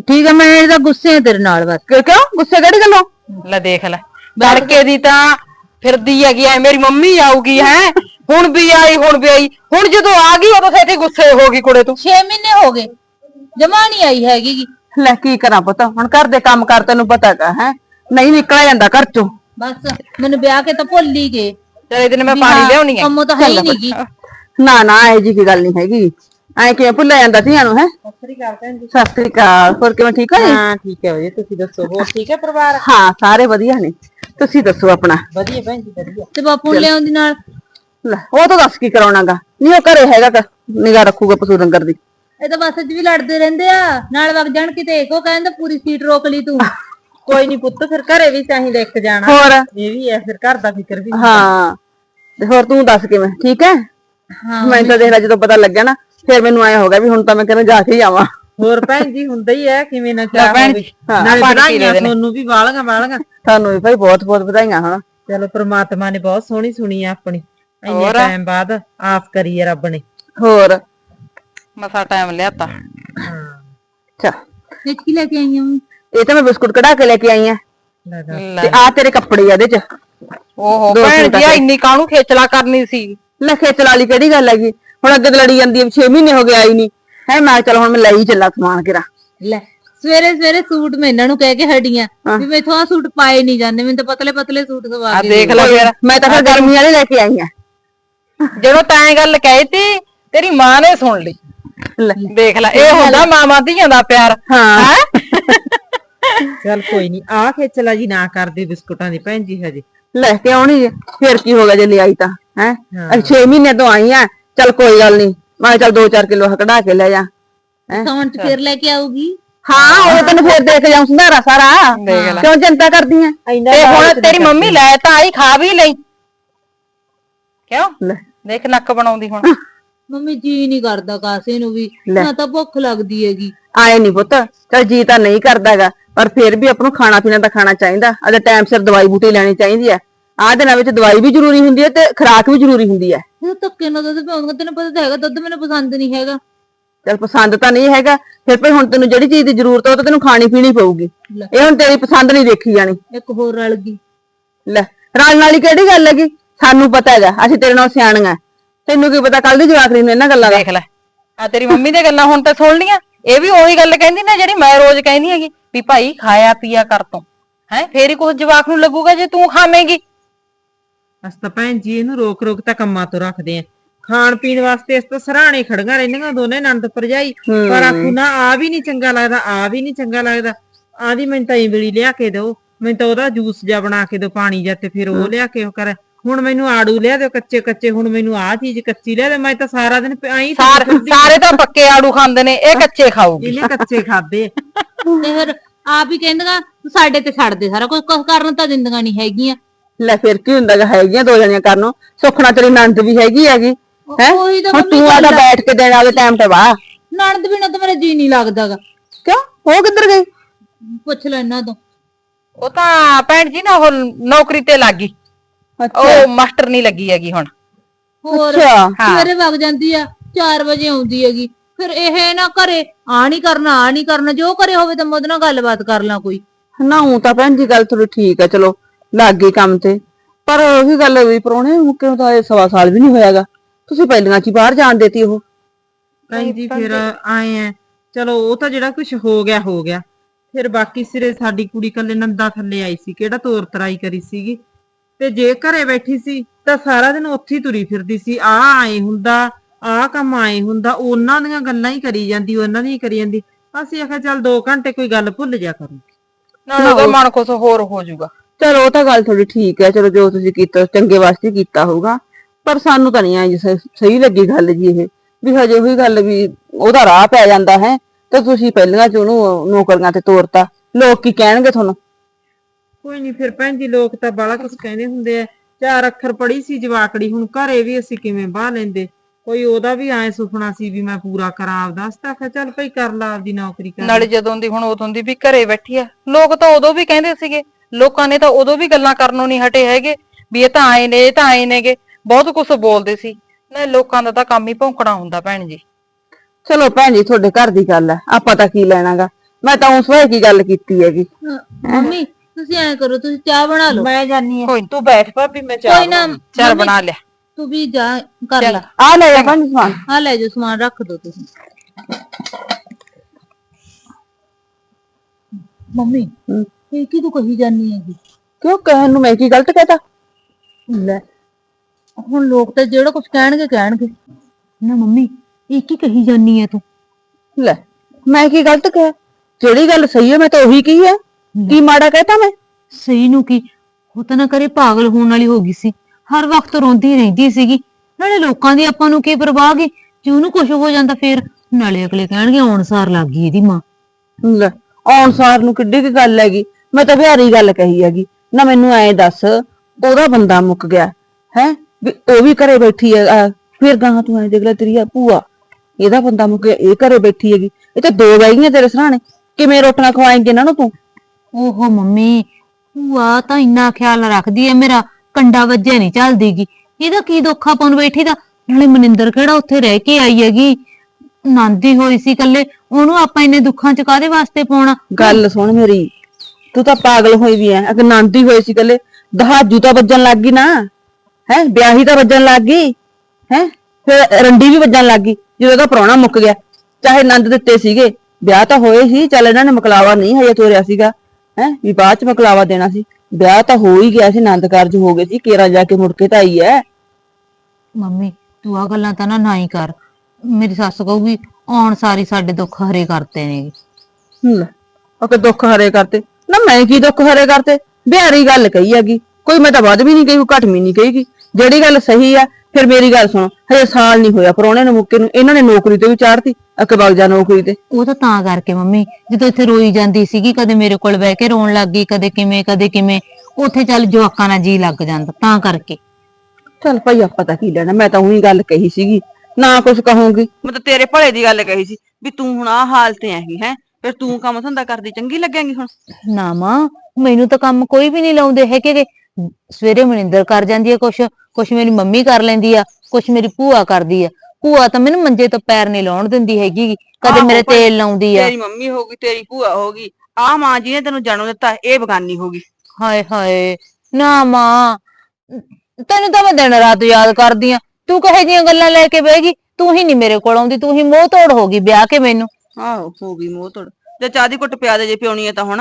ਠੀਕ ਹੈ ਮੈਂ ਇਹਦਾ ਗੁੱਸੇ ਆ ਤੇਰੇ ਨਾਲ ਬਸ। ਕਿਉਂ? ਗੁੱਸੇ ਕਿਹੜੀ ਗੱਲੋਂ? ਲੈ ਦੇਖ ਲੈ ਧੜਕੇ ਦੀ ਤਾਂ ਫਿਰਦੀ ਹੈਗੀ ਐ ਮੇਰੀ ਮੰਮੀ ਆਊਗੀ ਹੈ? ਹੁਣ ਵੀ ਆਈ ਹੁਣ ਵੀ ਆਈ। ਹੁਣ ਜਦੋਂ ਆ ਗਈ ਉਦੋਂ ਸੇਤੀ ਗੁੱਸੇ ਹੋ ਗਈ ਕੁੜੇ ਤੂੰ। 6 ਮਹੀਨੇ ਹੋ ਗਏ। ਜਮਾ ਨਹੀਂ ਆਈ ਹੈਗੀ ਗੀ। ਲੈ ਕੀ ਕਰਾਂ ਪੁੱਤ ਹੁਣ ਘਰ ਦੇ ਕੰਮ ਕਰ ਤੈਨੂੰ ਪਤਾ ਹੈਗਾ ਹੈ? ਨਹੀਂ ਨਿਕਲਿਆ ਜਾਂਦਾ ਘਰ ਚੋਂ। ਬਸ ਮੈਨੂੰ ਵਿਆਹ ਕੇ ਤਾਂ ਭੁੱਲ ਹੀ ਗਏ। ਚਲ ਇਹਦੇ ਨਾਲ ਮੈਂ ਪਾਣੀ ਲਿਆਉਣੀ ਹੈ ਕੰਮੋਂ ਤਾਂ ਹੈ ਹੀ ਨਹੀਂ ਗੀ। ਨਾ ਨਾ ਇਹ ਜੀ ਕੀ ਗੱਲ ਨਹੀਂ ਹੈਗੀ। ਐ ਕਿਵੇਂ ਭੁੱਲਿਆ ਜਾਂਦਾ ਧੀਆਂ ਨੂੰ ਹੈ? ਸਤਿ ਸ੍ਰੀ ਅਕਾਲ ਭੈਣ ਜੀ। ਸਤਿ ਸ੍ਰੀ ਅਕਾਲ। ਹੋਰ ਕਿਵੇਂ ਠੀਕ ਹੋ ਜੀ? ਹਾਂ ਠੀਕ ਹੈ ਵਧੀਆ ਤੁਸੀਂ ਦੱਸੋ ਹੋਰ ਠੀਕ ਹੈ ਪਰਿਵਾਰ? ਹਾਂ ਸਾਰੇ ਵਧੀਆ ਨੇ। ਤੁਸੀਂ ਦੱਸੋ ਆਪਣਾ। ਵਧੀਆ ਭੈਣ ਜੀ ਵਧੀਆ। ਤੇ ਬਾਪੂ ਨੂੰ ਲਿਆਉਂਦੀ ਨਾਲ? ਲੈ ਉਹ ਤਾਂ ਦੱਸ ਕੀ ਕਰਾਉਣਾਗਾ। ਨਹੀਂ ਉਹ ਘਰੇ ਹੈਗਾ ਨਿਗਾਹ ਰੱਖੂਗਾ ਪਸ਼ੂ ਡੰਗਰ ਦੀ। ਇਹ ਤਾਂ ਬੱਸ 'ਚ ਵੀ ਲੜਦੇ ਰਹਿੰਦੇ ਆ। ਨਾਲ ਵਗ ਜਾਣ ਕਿਤੇ ਕੋ ਕਹਿੰਦਾ ਪੂਰੀ ਸੀਟ ਰੋਕ ਲਈ ਤੂੰ। ਕੋਈ ਨਹੀਂ ਪੁੱਤ ਫਿਰ ਘਰੇ ਵੀ ਚਾਹੀਦਾ ਇੱਕ ਜਾਣਾ। ਹੋਰ? ਇਹ ਵੀ ਹੈ ਫਿਰ ਘਰ ਦਾ ਫਿਕਰ ਵੀ ਹਾਂ ਤੇ ਹੋਰ ਤੂੰ ਦੱਸ ਕਿਵੇਂ? ਠੀਕ ਹੈ? ਹਾਂ ਮੈਨੂੰ ਤਾਂ ਦੇਖ ਲੈ ਜਦੋਂ ਪਤਾ ਲੱਗਿਆ ਨਾ ਫਿਰ ਮੈਨੂੰ ਆਇਆ ਹੋਗਾ ਵੀ ਹੁਣ ਤਾਂ ਮੈਂ ਕਹਿੰਦਾ ਜਾ ਕੇ ਹੀ ਆਵਾਂ। ਹੋਰ ਭੈਣ ਜੀ ਹੁੰਦਾ ਹੀ ਹੈ ਕਿਵੇਂ ਨਾ ਚਾਹ ਭੈਣ ਹੋਵੇ। ਜੀ, ਨਾਲੇ ਪਾਣੀ ਪੀ ਵਧਾਈਆਂ ਲੈਂਦੇ ਨੇ। ਤੁਹਾਨੂੰ ਵੀ ਵਾਲੀਆਂ ਵਾਲੀਆਂ। ਤੁਹਾਨੂੰ ਵੀ ਭਾਈ ਬਹੁਤ ਬਹੁਤ ਵਧਾਈਆਂ ਹਾਂ ਚਲੋ ਪ੍ਰਮਾਤਮਾ ਨੇ ਬਹੁਤ ਸੋਹਣੀ ਸੁਣੀ ਆ ਆਪਣੀ। ਇੰਨੇ ਹੋਰ? ਟਾਈਮ ਬਾਅਦ ਆਸ ਕਰੀ ਹੈ ਰੱਬ ਨੇ। ਹੋਰ? ਮਸਾ ਟਾਈਮ ਲਿਆਤਾ। ਅੱਛਾ। ਇਹ ਕੀ ਲੈ ਕੇ ਆਈ ਹਾਂ ਇਹ ਤਾਂ ਮੈਂ ਬਿਸਕੁਟ ਕਢਾ ਕੇ ਲੈ ਕੇ ਆਈ ਆ। ਲੈ। ਤੇ ਆ ਤੇਰੇ ਕੱਪੜੇ ਆ ਇਹਦੇ ਚ। ਓਹੋ ਦੋ ਭੈਣ ਸੂਟ ਆ ਜੀ ਆਹ ਤੇ। ਇੰਨੀ ਕਾਹਨੂੰ ਖੇਚਲਾ ਕਰਨੀ ਸੀ? ਲੈ ਖੇਚਲ ਵਾਲੀ ਕਿਹੜੀ ਗੱਲ ਹੈਗੀ? ਹੁਣ ਅੱਗੇ ਤਾਂ ਲੜੀ ਜਾਂਦੀ ਹੈ 6 ਮਹੀਨੇ ਹੋ ਗਏ ਆਈ ਨਹੀਂ ਹੈ ਮੈਂ ਕਿਹਾ ਚਲ ਹੁਣ ਮੈਂ ਲੈ ਹੀ ਚੱਲਾਂ ਸਮਾਨ ਕਿਰਾ ਲੈ ਸਵੇਰੇ ਸਵੇਰੇ ਸੂਟ ਮੈਂ ਇਹਨਾਂ ਨੂੰ ਕਹਿ ਕੇ ਹਟੀਆਂ ਵੀ ਮੈਥੋਂ ਆ ਸੂਟ ਪਾਏ ਨਹੀਂ ਜਾਂਦੇ ਮੈਨੂੰ ਤਾਂ ਪਤਲੇ ਪਤਲੇ ਸੂਟ ਸਵਾ ਆ ਕੇ ਦੇਖ ਲੈ ਫਿਰ ਮੈਂ ਤਾਂ ਫਿਰ ਗਰਮੀ ਵਾਲੇ ਲੈ ਕੇ ਆਈ ਆ। ਜਦੋਂ ਤੈਂ ਗੱਲ ਕਹਿਤੀ ਤੇਰੀ ਮਾਂ ਨੇ ਸੁਣ ਲਈ। ਲੈ। ਦੇਖ ਲੈ ਇਹ ਹੁੰਦਾ ਮਾਮਾ ਧੀਆਂ ਦਾ ਪਿਆਰ। ਹਾਂ। ਚੱਲ ਕੋਈ ਨਹੀਂ ਆ ਖੇਚਲਾ ਜੀ ਨਾ ਕਰਦੇ ਬਿਸਕੁਟਾਂ ਦੀ ਭੈਣ ਜੀ ਹਜੇ। ਲੈ ਕੇ ਆਉਣੀ ਜੇ ਫਿਰ ਕੀ ਹੋ ਗਿਆ ਜੇ ਲੈ ਆਈ ਤਾਂ ਹੈ? ਹਾਂ। ਅਰੇ 6 ਮਹੀਨੇ ਤੋਂ ਆਈ ਆ ਚਲ ਕੋਈ ਗੱਲ ਨਹੀਂ ਮੈਂ ਕਿਹਾ ਚੱਲ 2-4 ਕਿਲੋ ਕਢਾ ਕੇ ਲੈ ਜਾ ਸਾਉਣ ਚ ਫਿਰ ਲੈ ਕੇ ਆਊਗੀ? ਹਾਂ ਉਹ ਤੈਨੂੰ ਫਿਰ ਦੇਖ ਜਾਉਂ ਸੰਧਾਰਾ ਸਾਰਾ। ਕਿਉਂ ਚਿੰਤਾ ਕਰਦੀ ਆ ਤੇ ਹੁਣ ਤੇਰੀ ਮੰਮੀ ਲੈ ਤਾਂ ਆਈ ਖਾ ਵੀ ਲਈ। ਕਿਉਂ? ਲੈ। ਦੇਖ ਨੱਕ ਬਣਾਉਂਦੀ ਹੁਣ। ਮੰਮੀ ਜੀ ਨਹੀਂ ਕਰਦਾ ਕਾਸੇ ਨੂੰ ਵੀ। ਨਾ ਤਾਂ ਭੁੱਖ ਲੱਗਦੀ ਹੈਗੀ। ਆਏ ਨਹੀਂ ਪੁੱਤ ਚਲ ਜੀ ਤਾਂ ਨਹੀਂ ਕਰਦਾਗਾ ਪਰ ਫਿਰ ਵੀ ਆਪਾਂ ਨੂੰ ਖਾਣਾ ਪੀਣਾ ਤਾਂ ਖਾਣਾ ਚਾਹੀਦਾ। ਅਗਰ ਟਾਈਮ ਸਿਰ ਦਵਾਈ ਬੂਟੀ ਲੈਣੀ ਚਾਹੀਦੀ ਆ ਆਹ ਦਿਨਾਂ ਵਿੱਚ ਦਵਾਈ ਵੀ ਜ਼ਰੂਰੀ ਹੁੰਦੀ ਹੈ ਤੇ ਖੁਰਾਕ ਵੀ ਜ਼ਰੂਰੀ ਹੁੰਦੀ ਹੈ ਇਹ ਧੱਕੇ ਨਾਲ ਦੁੱਧ ਪਿਆਉਂਗਾ ਤੈਨੂੰ ਪਤਾ ਤਾਂ ਹੈਗਾ ਦੁੱਧ ਮੈਨੂੰ ਪਸੰਦ ਨਹੀਂ ਹੈਗਾ। ਚਲ ਪਸੰਦ ਤਾਂ ਨਹੀਂ ਹੈਗਾ ਫਿਰ ਭਈ ਹੁਣ ਤੈਨੂੰ ਜਿਹੜੀ ਚੀਜ਼ ਦੀ ਜ਼ਰੂਰਤ ਉਹ ਤਾਂ ਤੈਨੂੰ ਖਾਣੀ ਪੀਣੀ ਪਊਗੀ। ਲੈ। ਇਹ ਹੁਣ ਤੇਰੀ ਪਸੰਦ ਨਹੀਂ ਦੇਖੀ ਜਾਣੀ। ਇੱਕ ਹੋਰ ਰਲ ਗਈ। ਲੈ ਰਲਣ ਵਾਲੀ ਕਿਹੜੀ ਗੱਲ ਹੈਗੀ? ਸਾਨੂੰ ਪਤਾ ਹੈਗਾ ਅਸੀਂ ਤੇਰੇ ਨਾਲ ਸਿਆਣੀਆਂ ਤੈਨੂੰ ਕੀ ਪਤਾ ਕੱਲ ਦੀ ਜਵਾਕੜੀ ਨੂੰ ਇਹਨਾਂ ਗੱਲਾਂ ਦਾ। ਦੇਖ ਲੈ ਆ ਤੇਰੀ ਮੰਮੀ ਦੀਆਂ ਗੱਲਾਂ ਹੁਣ ਤਾਂ ਸੁਣ ਲੀਆਂ ਇਹ ਵੀ ਉਹੀ ਗੱਲ ਕਹਿੰਦੀ ਨਾ ਜਿਹੜੀ ਮੈਂ ਰੋਜ਼ ਕਹਿੰਦੀ ਹੈਗੀ ਵੀ ਭਾਈ ਖਾਇਆ ਪੀਆ ਕਰ ਤੂੰ। ਹੈ ਫੇਰ ਹੀ ਕੁਝ ਜਵਾਕ ਨੂੰ ਲੱਗੂਗਾ ਜੇ ਤੂੰ ਖਾਵੇਂਗੀ। ਅਸ ਤਾਂ ਭੈਣ ਜੀ ਇਹਨੂੰ ਰੋਕ ਰੋਕ ਤਾਂ ਕੰਮਾਂ ਤੋਂ ਰੱਖਦੇ ਆ ਖਾਣ ਪੀਣ ਵਾਸਤੇ ਇਸ ਤੋਂ ਸਰਾਣੇ ਖੜੀਆਂ ਰਹਿੰਦੀਆਂ ਦੋਨੇ ਨੰਦ ਭਰਜਾਈ। ਪਰ ਆਖੂ ਨਾ ਆ ਵੀ ਨਹੀਂ ਚੰਗਾ ਲੱਗਦਾ ਆ ਵੀ ਨਹੀਂ ਚੰਗਾ ਲੱਗਦਾ। ਆਦੀ ਮੈਨੂੰ ਤਾਂ ਇਮਲੀ ਲਿਆ ਕੇ ਦਿਓ। ਮੈਨੂੰ ਤਾਂ ਉਹਦਾ ਜੂਸ ਜਿਹਾ ਬਣਾ ਕੇ ਦਿਓ ਪਾਣੀ ਜਿਹਾ ਤੇ ਫਿਰ ਉਹ ਲਿਆ ਕੇ ਉਹ ਕਰ। ਹੁਣ ਮੈਨੂੰ ਆੜੂ ਲਿਆ ਦਿਓ ਕੱਚੇ ਕੱਚੇ ਹੁਣ ਮੈਨੂੰ ਆਹ ਚੀਜ਼ ਕੱਚੀ ਲਿਆ ਦਿਓ। ਮੈਂ ਤਾਂ ਸਾਰਾ ਦਿਨ ਆਈ ਸਾਰ- ਤਾਂ ਪੱਕੇ ਆੜੂ ਖਾਂਦੇ ਨੇ ਇਹ ਕੱਚੇ ਖਾਊਗੀ। ਇਹਨੇ ਕੱਚੇ ਖਾਦੇ। ਤੇ ਫਿਰ ਆਪ ਹੀ ਕਹਿੰਦੀਆਂ ਤੂੰ ਸਾਡੇ ਤੇ ਛੱਡ ਦੇ ਸਾਰਾ ਕੁਝ ਕੁਛ ਕਰਨ ਤਾਂ ਦਿੰਦੀਆਂ ਨਹੀਂ ਹੈਗੀਆਂ। ਲੈ ਫਿਰ ਕੀ ਹੁੰਦਾ ਗਾ ਹੈਗੀਆਂ ਦੋ ਜਣੀਆਂ ਕਰਨੋਂ ਸੁਖਣਾ ਤੇਰੀ ਨੰਦ ਵੀ ਹੈਗੀ ਹੈਗੀ ਹੈ? ਉਹੀ ਤਾਂ ਹੁਣ ਮੰਮੀ ਤੂੰ ਆਦਾ ਗੱਲ ਆ। ਬੈਠ ਕੇ ਦੇਣ ਵਾਲੇ ਟਾਈਮ ਤੇ ਵਾਹ। ਨਣਦ ਬਿਨਾ ਤਾਂ ਮੇਰਾ ਜੀ ਨਹੀਂ ਲੱਗਦਾਗਾ ਕਿਉਂ? ਉਹ ਕਿੱਧਰ ਗਈ? ਪੁੱਛ ਲੈ ਇਹਨਾਂ ਤੋਂ। ਉਹ ਤਾਂ ਭੈਣ ਜੀ ਨਾ ਉਹ ਨੌਕਰੀ ਤੇ ਲੱਗ ਉਹ ਮਾਸਟਰ ਨਹੀਂ ਲੱਗੀ ਹੈਗੀ ਹੁਣ। ਹੋਰ ਅੱਛਾ। ਸਵੇਰੇ ਵਗ ਜਾਂਦੀ ਆ 4 ਵਜੇ ਆਉਂਦੀ ਹੈਗੀ। ਫਿਰ ਇਹ ਨਾ ਕਰੇ ਆ ਨਹੀਂ ਕਰਨਾ ਆ ਨਹੀਂ ਕਰਨਾ ਜੋ ਕਰੇ ਹੋਵੇ ਤਾਂ ਮੈਂ ਉਹਦੇ ਨਾਲ ਗੱਲਬਾਤ ਕਰ ਲਾਂ ਕੋਈ। ਨਾ ਹੂੰ ਤਾਂ ਭੈਣ ਜੀ ਗੱਲ ਥੋੜੀ ਠੀਕ ਹੈ ਚਲੋ। ਲੱਗ ਗਈ ਕੰਮ ਤੇ। ਪਰ ਉਹੀ ਗੱਲ ਵੀ ਪਰੋਣੇ ਕਿਉਂ ਤਾਂ ਇਹ ਸਵਾ ਸਾਲ ਵੀ ਨਹੀਂ ਹੋਇਆਗਾ। ਤੁਸੀਂ ਪਹਿਲੀਆਂ ਚ ਹੀ ਬਾਹਰ ਜਾਣ ਦੇਤੀ ਉਹ। ਭੈਣ ਜੀ ਫਿਰ ਆਏ ਆ ਚਲੋ ਉਹ ਤਾਂ ਜਿਹੜਾ ਕੁਝ ਹੋ ਗਿਆ ਹੋ ਗਿਆ। ਫਿਰ ਬਾਕੀ ਸਿਰੇ ਸਾਡੀ ਕੁੜੀ ਕੱਲੇ ਨੰਦਾ ਥੱਲੇ ਆਈ ਸੀ ਕਿਹੜਾ ਤੋਰ ਤਰਾਈ ਕਰੀ ਸੀਗੀ। ਤੇ ਜੇ ਘਰੇ ਬੈਠੀ ਸੀ ਤਾਂ ਸਾਰਾ ਦਿਨ ਉੱਥੇ ਹੀ ਤੁਰੀ ਫਿਰਦੀ ਸੀ। ਆ ਆਏ ਹੁੰਦਾ ਆ ਕੰਮ ਆਏ ਹੁੰਦਾ ਉਹਨਾਂ ਦੀਆਂ ਗੱਲਾਂ ਹੀ ਕਰੀ ਜਾਂਦੀ ਉਹਨਾਂ ਦੀਆਂ ਹੀ ਕਰੀ ਜਾਂਦੀ। ਅਸੀਂ ਆਖਿਆ ਚੱਲ 2 ਘੰਟੇ ਕੋਈ ਗੱਲ ਭੁੱਲ ਜਾ ਕਰੂ ਨਾਲੇ ਉਹਦਾ ਮਨ ਕੁਛ ਹੋਰ ਹੋ ਜਾਊਗਾ। ਚਲੋ ਉਹ ਤਾਂ ਗੱਲ ਥੋੜੀ ਠੀਕ ਹੈ। ਚਲੋ ਜੋ ਤੁਸੀਂ ਕੀਤਾ ਚੰਗੇ ਵਾਸਤੇ ਕੀਤਾ ਹੋਊਗਾ। ਪਰ ਸਾਨੂੰ ਤਾਂ ਨਹੀਂ ਆਈ ਸਹੀ ਲੱਗੀ ਗੱਲ ਜੀ ਇਹ। ਵੀ ਹਜੇ ਉਹੀ ਗੱਲ ਵੀ ਉਹਦਾ ਰਾਹ ਪੈ ਜਾਂਦਾ ਹੈ ਤੇ ਤੁਸੀਂ ਪਹਿਲੀਆਂ ਚ ਉਹਨੂੰ ਨੌਕਰੀਆਂ ਤੇ ਤੋਰਤਾ। ਲੋਕ ਕੀ ਕਹਿਣਗੇ ਤੁਹਾਨੂੰ? ਕੋਈ ਨਹੀਂ ਫਿਰ ਭੈਣ ਜੀ ਲੋਕ ਤਾਂ ਬਾਲਾ ਕੁਝ ਕਹਿੰਦੇ ਹੁੰਦੇ ਆ। ਚਾਰ ਅੱਖਰ ਪੜੀ ਸੀ ਜਵਾਕੜੀ ਹੁਣ ਘਰੇ ਵੀ ਅਸੀਂ ਕਿਵੇਂ ਬਾਹ ਲੈਂਦੇ? ਕੋਈ ਉਹਦਾ ਵੀ ਐ ਸੁਪਨਾ ਸੀ ਵੀ ਮੈਂ ਪੂਰਾ ਕਰਾਂ ਆਪਦਾ ਅਸੀਂ ਤਾਂ ਆਖਿਆ ਚੱਲ ਭਈ ਕਰ ਲਾ ਆਪਦੀ ਨੌਕਰੀ ਕਰ ਨਾਲੇ ਜਦੋਂ ਦੀ ਹੁਣ ਉਦੋਂ ਦੀ ਵੀ ਘਰੇ ਬੈਠੀ ਆ ਲੋਕ ਤਾਂ ਉਦੋਂ ਵੀ ਕਹਿੰਦੇ ਸੀਗੇ ਲੋਕਾਂ ਨੇ ਤਾਂ ਉਦੋਂ ਵੀ ਗੱਲਾਂ ਕਰਨੋਂ ਨਹੀਂ ਹਟੇ ਹੈਗੇ ਵੀ ਇਹ ਤਾਂ ਆਏ ਨੇ ਇਹ ਤਾਂ ਆਏ ਨੇਗੇ ਬਹੁਤ ਕੁਝ ਬੋਲਦੇ ਸੀ। ਨਾ ਲੋਕਾਂ ਦਾ ਤਾਂ ਕੰਮ ਹੀ ਭੌਂਕਣਾ ਹੁੰਦਾ ਭੈਣ ਜੀ। ਚਲੋ ਭੈਣ ਜੀ ਤੁਹਾਡੇ ਘਰ ਦੀ ਗੱਲ ਹੈ ਆਪਾਂ ਤਾਂ ਕੀ ਲੈਣਾਗਾ? ਮੈਂ ਤਾਂ ਉਸ ਵੇਲੇ ਕੀ ਗੱਲ ਕੀਤੀ ਹੈਗੀ। ਮੰਮੀ ਤੁਸੀਂ ਐਂ ਕਰੋ ਤੁਸੀਂ ਚਾਹ ਬਣਾ ਲਓ। ਮੈਂ ਜਾਨੀ ਆ ਕੋਈ। ਤੂੰ ਬੈਠ ਭਾਬੀ ਮੈਂ ਚਾਹ ਕੋਈ ਨਾ ਮੰਮੀ, ਬਣਾ ਲਿਆ। ਤੂੰ ਵੀ ਜਾ ਕਰ ਲੈ। ਆ ਲੈ ਜਾ ਭੈਣ ਜੀ ਸਮਾਨ। ਆ ਲੈ ਜੋ ਸਮਾਨ ਰੱਖ ਦੋ ਤੁਸੀਂ। ਮੰਮੀ। ਇਹ ਕੀ ਤੂੰ ਕਹੀ ਜਾਨੀ ਹੈਗੀ? ਕਿਉਂ ਕਹਿਣ ਨੂੰ ਮੈਂ ਕੀ ਗਲਤ ਕਹਤਾ? ਲੈ ਹੁਣ ਲੋਕ ਤਾਂ ਜਿਹੜਾ ਕੁਝ ਕਹਿਣਗੇ ਕਹਿਣਗੇ। ਨਾ ਮੰਮੀ ਇਹ ਕੀ ਕਹੀ ਜਾਨੀ ਐ ਤੂੰ? ਲੈ ਮੈਂ ਕੀ ਗਲਤ ਕਿਹਾ? ਜਿਹੜੀ ਗੱਲ ਸਹੀ ਹੈ ਮੈਂ ਤਾਂ ਉਹੀ ਕਹੀ ਹੈ। ਕੀ ਮਾੜਾ ਕਹਿਤਾ ਮੈਂ? ਸਹੀ ਨੂੰ ਕੀ? ਉਹ ਤਾਂ ਨਾ ਕਰੇ ਪਾਗਲ ਹੋਣ ਵਾਲੀ ਹੋ ਗਈ ਸੀ। ਹਰ ਵਕਤ ਰੋਂਦੀ ਰਹਿੰਦੀ ਸੀਗੀ। ਨਾਲੇ ਲੋਕਾਂ ਦੀ ਆਪਾਂ ਨੂੰ ਕੀ ਪਰਵਾਹ ਗੀ? ਜੇ ਉਹਨੂੰ ਕੁਝ ਹੋ ਜਾਂਦਾ ਫੇਰ ਨਾਲੇ ਅਗਲੇ ਕਹਿਣਗੇ ਆਉਣਸਾਰ ਲੱਗ ਗਈ ਇਹਦੀ ਮਾਂ। ਲੈ ਆਉਣ ਸਾਰ ਨੂੰ ਕਿੱਡੀ ਕੀ ਗੱਲ ਹੈਗੀ? ਮੈਂ ਤਾਂ ਵਿਹਾਰੀ ਗੱਲ ਕਹੀ ਹੈਗੀ। ਨਾ ਮੈਨੂੰ ਐਂ ਦੱਸ ਉਹਦਾ ਬੰਦਾ ਮੁੱਕ ਗਿਆ ਹੈ? ਵੀ ਉਹ ਵੀ ਘਰੇ ਬੈਠੀ ਹੈ ਅਹ, ਫਿਰ ਗਾਂ ਤੂੰ ਐਂ ਦੇਖ ਲੈ ਤੇਰੀ ਆ ਭੂਆ। ਇਹਦਾ ਬੰਦਾ ਮੁੱਕ ਗਿਆ ਇਹ ਘਰੇ ਬੈਠੀ ਹੈਗੀ। ਇਹ ਤਾਂ ਦੋ ਗਈਆਂ ਤੇਰੇ ਸਰਾਣੇ। ਕਿਵੇਂ ਰੋਟੀਆਂ ਖਵਾਏਂਗੇ ਇਹਨਾਂ ਨੂੰ ਤੂੰ? ਓਹੋ ਮੰਮੀ ਭੂਆ ਤਾਂ ਇੰਨਾ ਖਿਆਲ ਰੱਖਦੀ ਐ ਮੇਰਾ ਕੰਡਾ ਵੱਜਿਆ ਨਹੀਂ ਚੱਲਦੀਗੀ। ਇਹਦਾ ਕੀ ਦੁੱਖ ਆਪਾਂ ਨੂੰ ਬੈਠੀ ਦਾ? ਨਾਲੇ ਮਨਿੰਦਰ ਕਿਹੜਾ ਉੱਥੇ ਰਹਿ ਕੇ ਆਈ ਹੈਗੀ? ਨਾਂਦੀ ਹੋਈ ਸੀ ਕੱਲੇ ਉਹਨੂੰ ਆਪਾਂ ਇੰਨੇ ਦੁੱਖਾਂ ਚ ਕਾਦੇ ਵਾਸਤੇ ਪਾਉਣਾ? ਗੱਲ ਸੁਣ ਮੇਰੀ ਤੂੰ ਤਾਂ ਪਾਗਲ ਹੋਈ ਵੀ ਐ ਅਗ ਨਾਂਦੀ ਹੋਈ ਸੀ ਕੱਲੇ ਦਹਾਜੂ ਤਾਂ ਵੱਜਣ ਲੱਗ ਗਈ ਨਾ ਹੈ ਵਿਆਹੀ ਤਾਂ ਵੱਜਣ ਲੱਗ ਗਈ ਹੈ ਫਿਰ ਰੰਡੀ ਵੀ ਵੱਜਣ ਲੱਗ ਗਈ ਜਦੋਂ ਉਹਦਾ ਪ੍ਰਾਹੁਣਾ ਮੁੱਕ ਗਿਆ ਚਾਹੇ ਨੰਦ ਦਿੱਤੇ ਸੀਗੇ ਵਿਆਹ ਤਾਂ ਹੋਏ ਸੀ ਚੱਲ ਇਹਨਾਂ ਨੇ ਮਕਲਾਵਾ ਨਹੀਂ ਹਜੇ ਤੋਰਿਆ ਸੀਗਾ ਹੈ ਵੀ ਬਾਅਦ ਚ ਮਕਲਾਵਾ ਦੇਣਾ ਸੀ ਵਿਆਹ ਤਾਂ ਹੋ ਹੀ ਗਿਆ ਸੀ ਆਨੰਦ ਕਾਰਜ ਹੋ ਗਏ ਸੀ ਕੇਰਾ ਜਾ ਕੇ ਮੁੜ ਕੇ ਤਾਂ ਆਈ ਐ। ਮੰਮੀ ਤੂੰ ਆ ਗੱਲਾਂ ਤਾਂ ਨਾ ਨਾ ਹੀ ਕਰ ਮੇਰੀ ਸੱਸ ਕਹੂਗੀ ਆਉਣ ਸਾਰੀ ਸਾਡੇ ਦੁੱਖ ਹਰੇ ਕਰਤੇ ਨੇ। ਲੈ ਉਹ ਕਿ ਦੁੱਖ ਹਰੇ ਕਰਤੇ ਨਾ ਮੈਂ ਕੀ ਦੁੱਖ ਹਰੇ ਕਰਤੇ? ਬਿਹਾਰੀ ਗੱਲ ਕਹੀ ਹੈਗੀ। ਕੋਈ ਮੈਂ ਤਾਂ ਵੱਧ ਵੀ ਨਹੀਂ ਕਹੀ ਕੋਈ ਘੱਟ ਵੀ ਨਹੀਂ ਕਹੀਗੀ ਜਿਹੜੀ ਗੱਲ ਸਹੀ ਆ ਫਿਰ ਮੇਰੀ ਗੱਲ ਸੁਣੋ। ਹਜੇ ਸਾਲ ਨਹੀਂ ਹੋਇਆ ਪਰੋਣੇ ਨੂੰ ਮੁੱਕੇ ਨੂੰ। ਇਹਨਾਂ ਨੇ ਨੌਕਰੀ ਤੇ ਵੀ ਚਾੜਤੀ ਅੱਕੇ ਵਗ ਜਾ ਨੌਕਰੀ ਤੇ। ਉਹ ਤਾਂ ਤਾਂ ਕਰਕੇ ਮੰਮੀ ਜਦੋਂ ਇੱਥੇ ਰੋਈ ਜਾਂਦੀ ਸੀਗੀ ਕਦੇ ਮੇਰੇ ਕੋਲ ਬਹਿ ਕੇ ਰੋਣ ਲੱਗ ਗਈ ਕਦੇ ਕਿਵੇਂ ਕਦੇ ਕਿਵੇਂ ਉੱਥੇ ਚੱਲ ਜਵਾਕਾਂ ਨਾਲ ਜੀ ਲੱਗ ਜਾਂਦਾ ਤਾਂ ਕਰਕੇ। ਚੱਲ ਭਾਈ ਆਪਾਂ ਤਾਂ ਕੀ ਲੈਣਾ? ਮੈਂ ਤਾਂ ਉਹੀ ਗੱਲ ਕਹੀ ਸੀਗੀ। ਨਾ ਕੁਝ ਕਹੂੰਗੀ। ਮੈਂ ਤਾਂ ਤੇਰੇ ਭਲੇ ਦੀ ਗੱਲ ਕਹੀ ਸੀ ਵੀ ਤੂੰ ਹੁਣ ਆ ਹਾਲ ਤੇ ਆਹੀ ਹੈ। ਫਿਰ ਤੂੰ ਕੰਮ ਧੰਦਾ ਕਰਦੀ ਚੰਗੀ ਲੱਗੇਗੀ ਹੁਣ? ਨਾ ਮਾਂ ਮੈਨੂੰ ਤਾਂ ਕੰਮ ਕੋਈ ਵੀ ਨਹੀਂ ਲਾਉਂਦੇ ਹੈਗੇ ਗੇ। ਸਵੇਰੇ ਮਨਿੰਦਰ ਕਰ ਜਾਂਦੀ ਹੈ ਕੁਛ ਕੁਛ ਮੇਰੀ ਮੰਮੀ ਕਰ ਲੈਂਦੀ ਆ ਕੁਛ ਮੇਰੀ ਭੂਆ ਕਰਦੀ ਆ। ਭੂਆ ਤਾਂ ਮੈਨੂੰ ਮੰਜੇ ਤੋਂ ਪੈਰ ਨਹੀਂ ਲਾਉਣ ਦਿੰਦੀ ਹੈਗੀ ਕਦੇ ਆਹੋ ਮੇਰੇ ਭਾਈ, ਤੇਲ ਲਾਉਂਦੀ ਆ। ਤੇਰੀ ਮੰਮੀ ਹੋਗੀ ਤੇਰੀ ਭੂਆ ਹੋਗੀ ਆ ਮਾਂ ਜੀ ਨੇ ਤੈਨੂੰ ਜਨਮ ਦਿੱਤਾ ਇਹ ਬਗਾਨੀ ਹੋਗੀ ਹਾਏ ਹਾਏ ਨਾ ਮਾਂ ਤੈਨੂੰ ਤਾਂ ਮੈਂ ਦਿਨ ਰਾਤ ਯਾਦ ਕਰਦੀ ਆ। ਤੂੰ ਕਹੇ ਜੀਆਂ ਗੱਲਾਂ ਲੈ ਕੇ ਬਹਿ ਗਈ ਤੂੰ ਹੀ ਨਹੀਂ ਮੇਰੇ ਕੋਲ ਆਉਂਦੀ ਤੂੰ ਹੀ ਮੋਹ ਤੋੜ ਹੋ ਗਈ ਵਿਆਹ ਕੇ ਮੈਨੂੰ। ਆਹੋ ਹੋਗੀ ਮੋਹ ਤੋੜ। ਜੇ ਚਾਹ ਦੀ ਘੁੱਟ ਪਿਆ ਦੇ ਜੇ ਪਿਉਣੀ ਹੈ ਤਾਂ ਹੁਣ।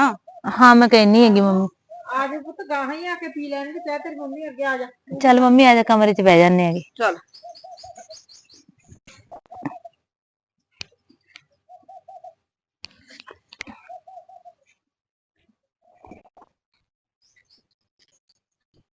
ਹਾਂ ਮੈਂ ਕਹਿਨੀ ਹੈਗੀ ਮੰਮੀ। ਆ ਜਾ ਪੁੱਤ ਗਾਹਾਂ ਹੀ ਆ ਕੇ ਪੀ ਲੈਣਗੇ ਚਾਹ ਤੇਰੀ ਮੰਮੀ ਅੱਗੇ ਆ ਜਾ। ਚੱਲ ਮੰਮੀ ਆ ਜਾ ਕਮਰੇ 'ਚ ਬਹਿ ਜਾਂਦੇ ਹੈਗੇ। ਚੱਲ।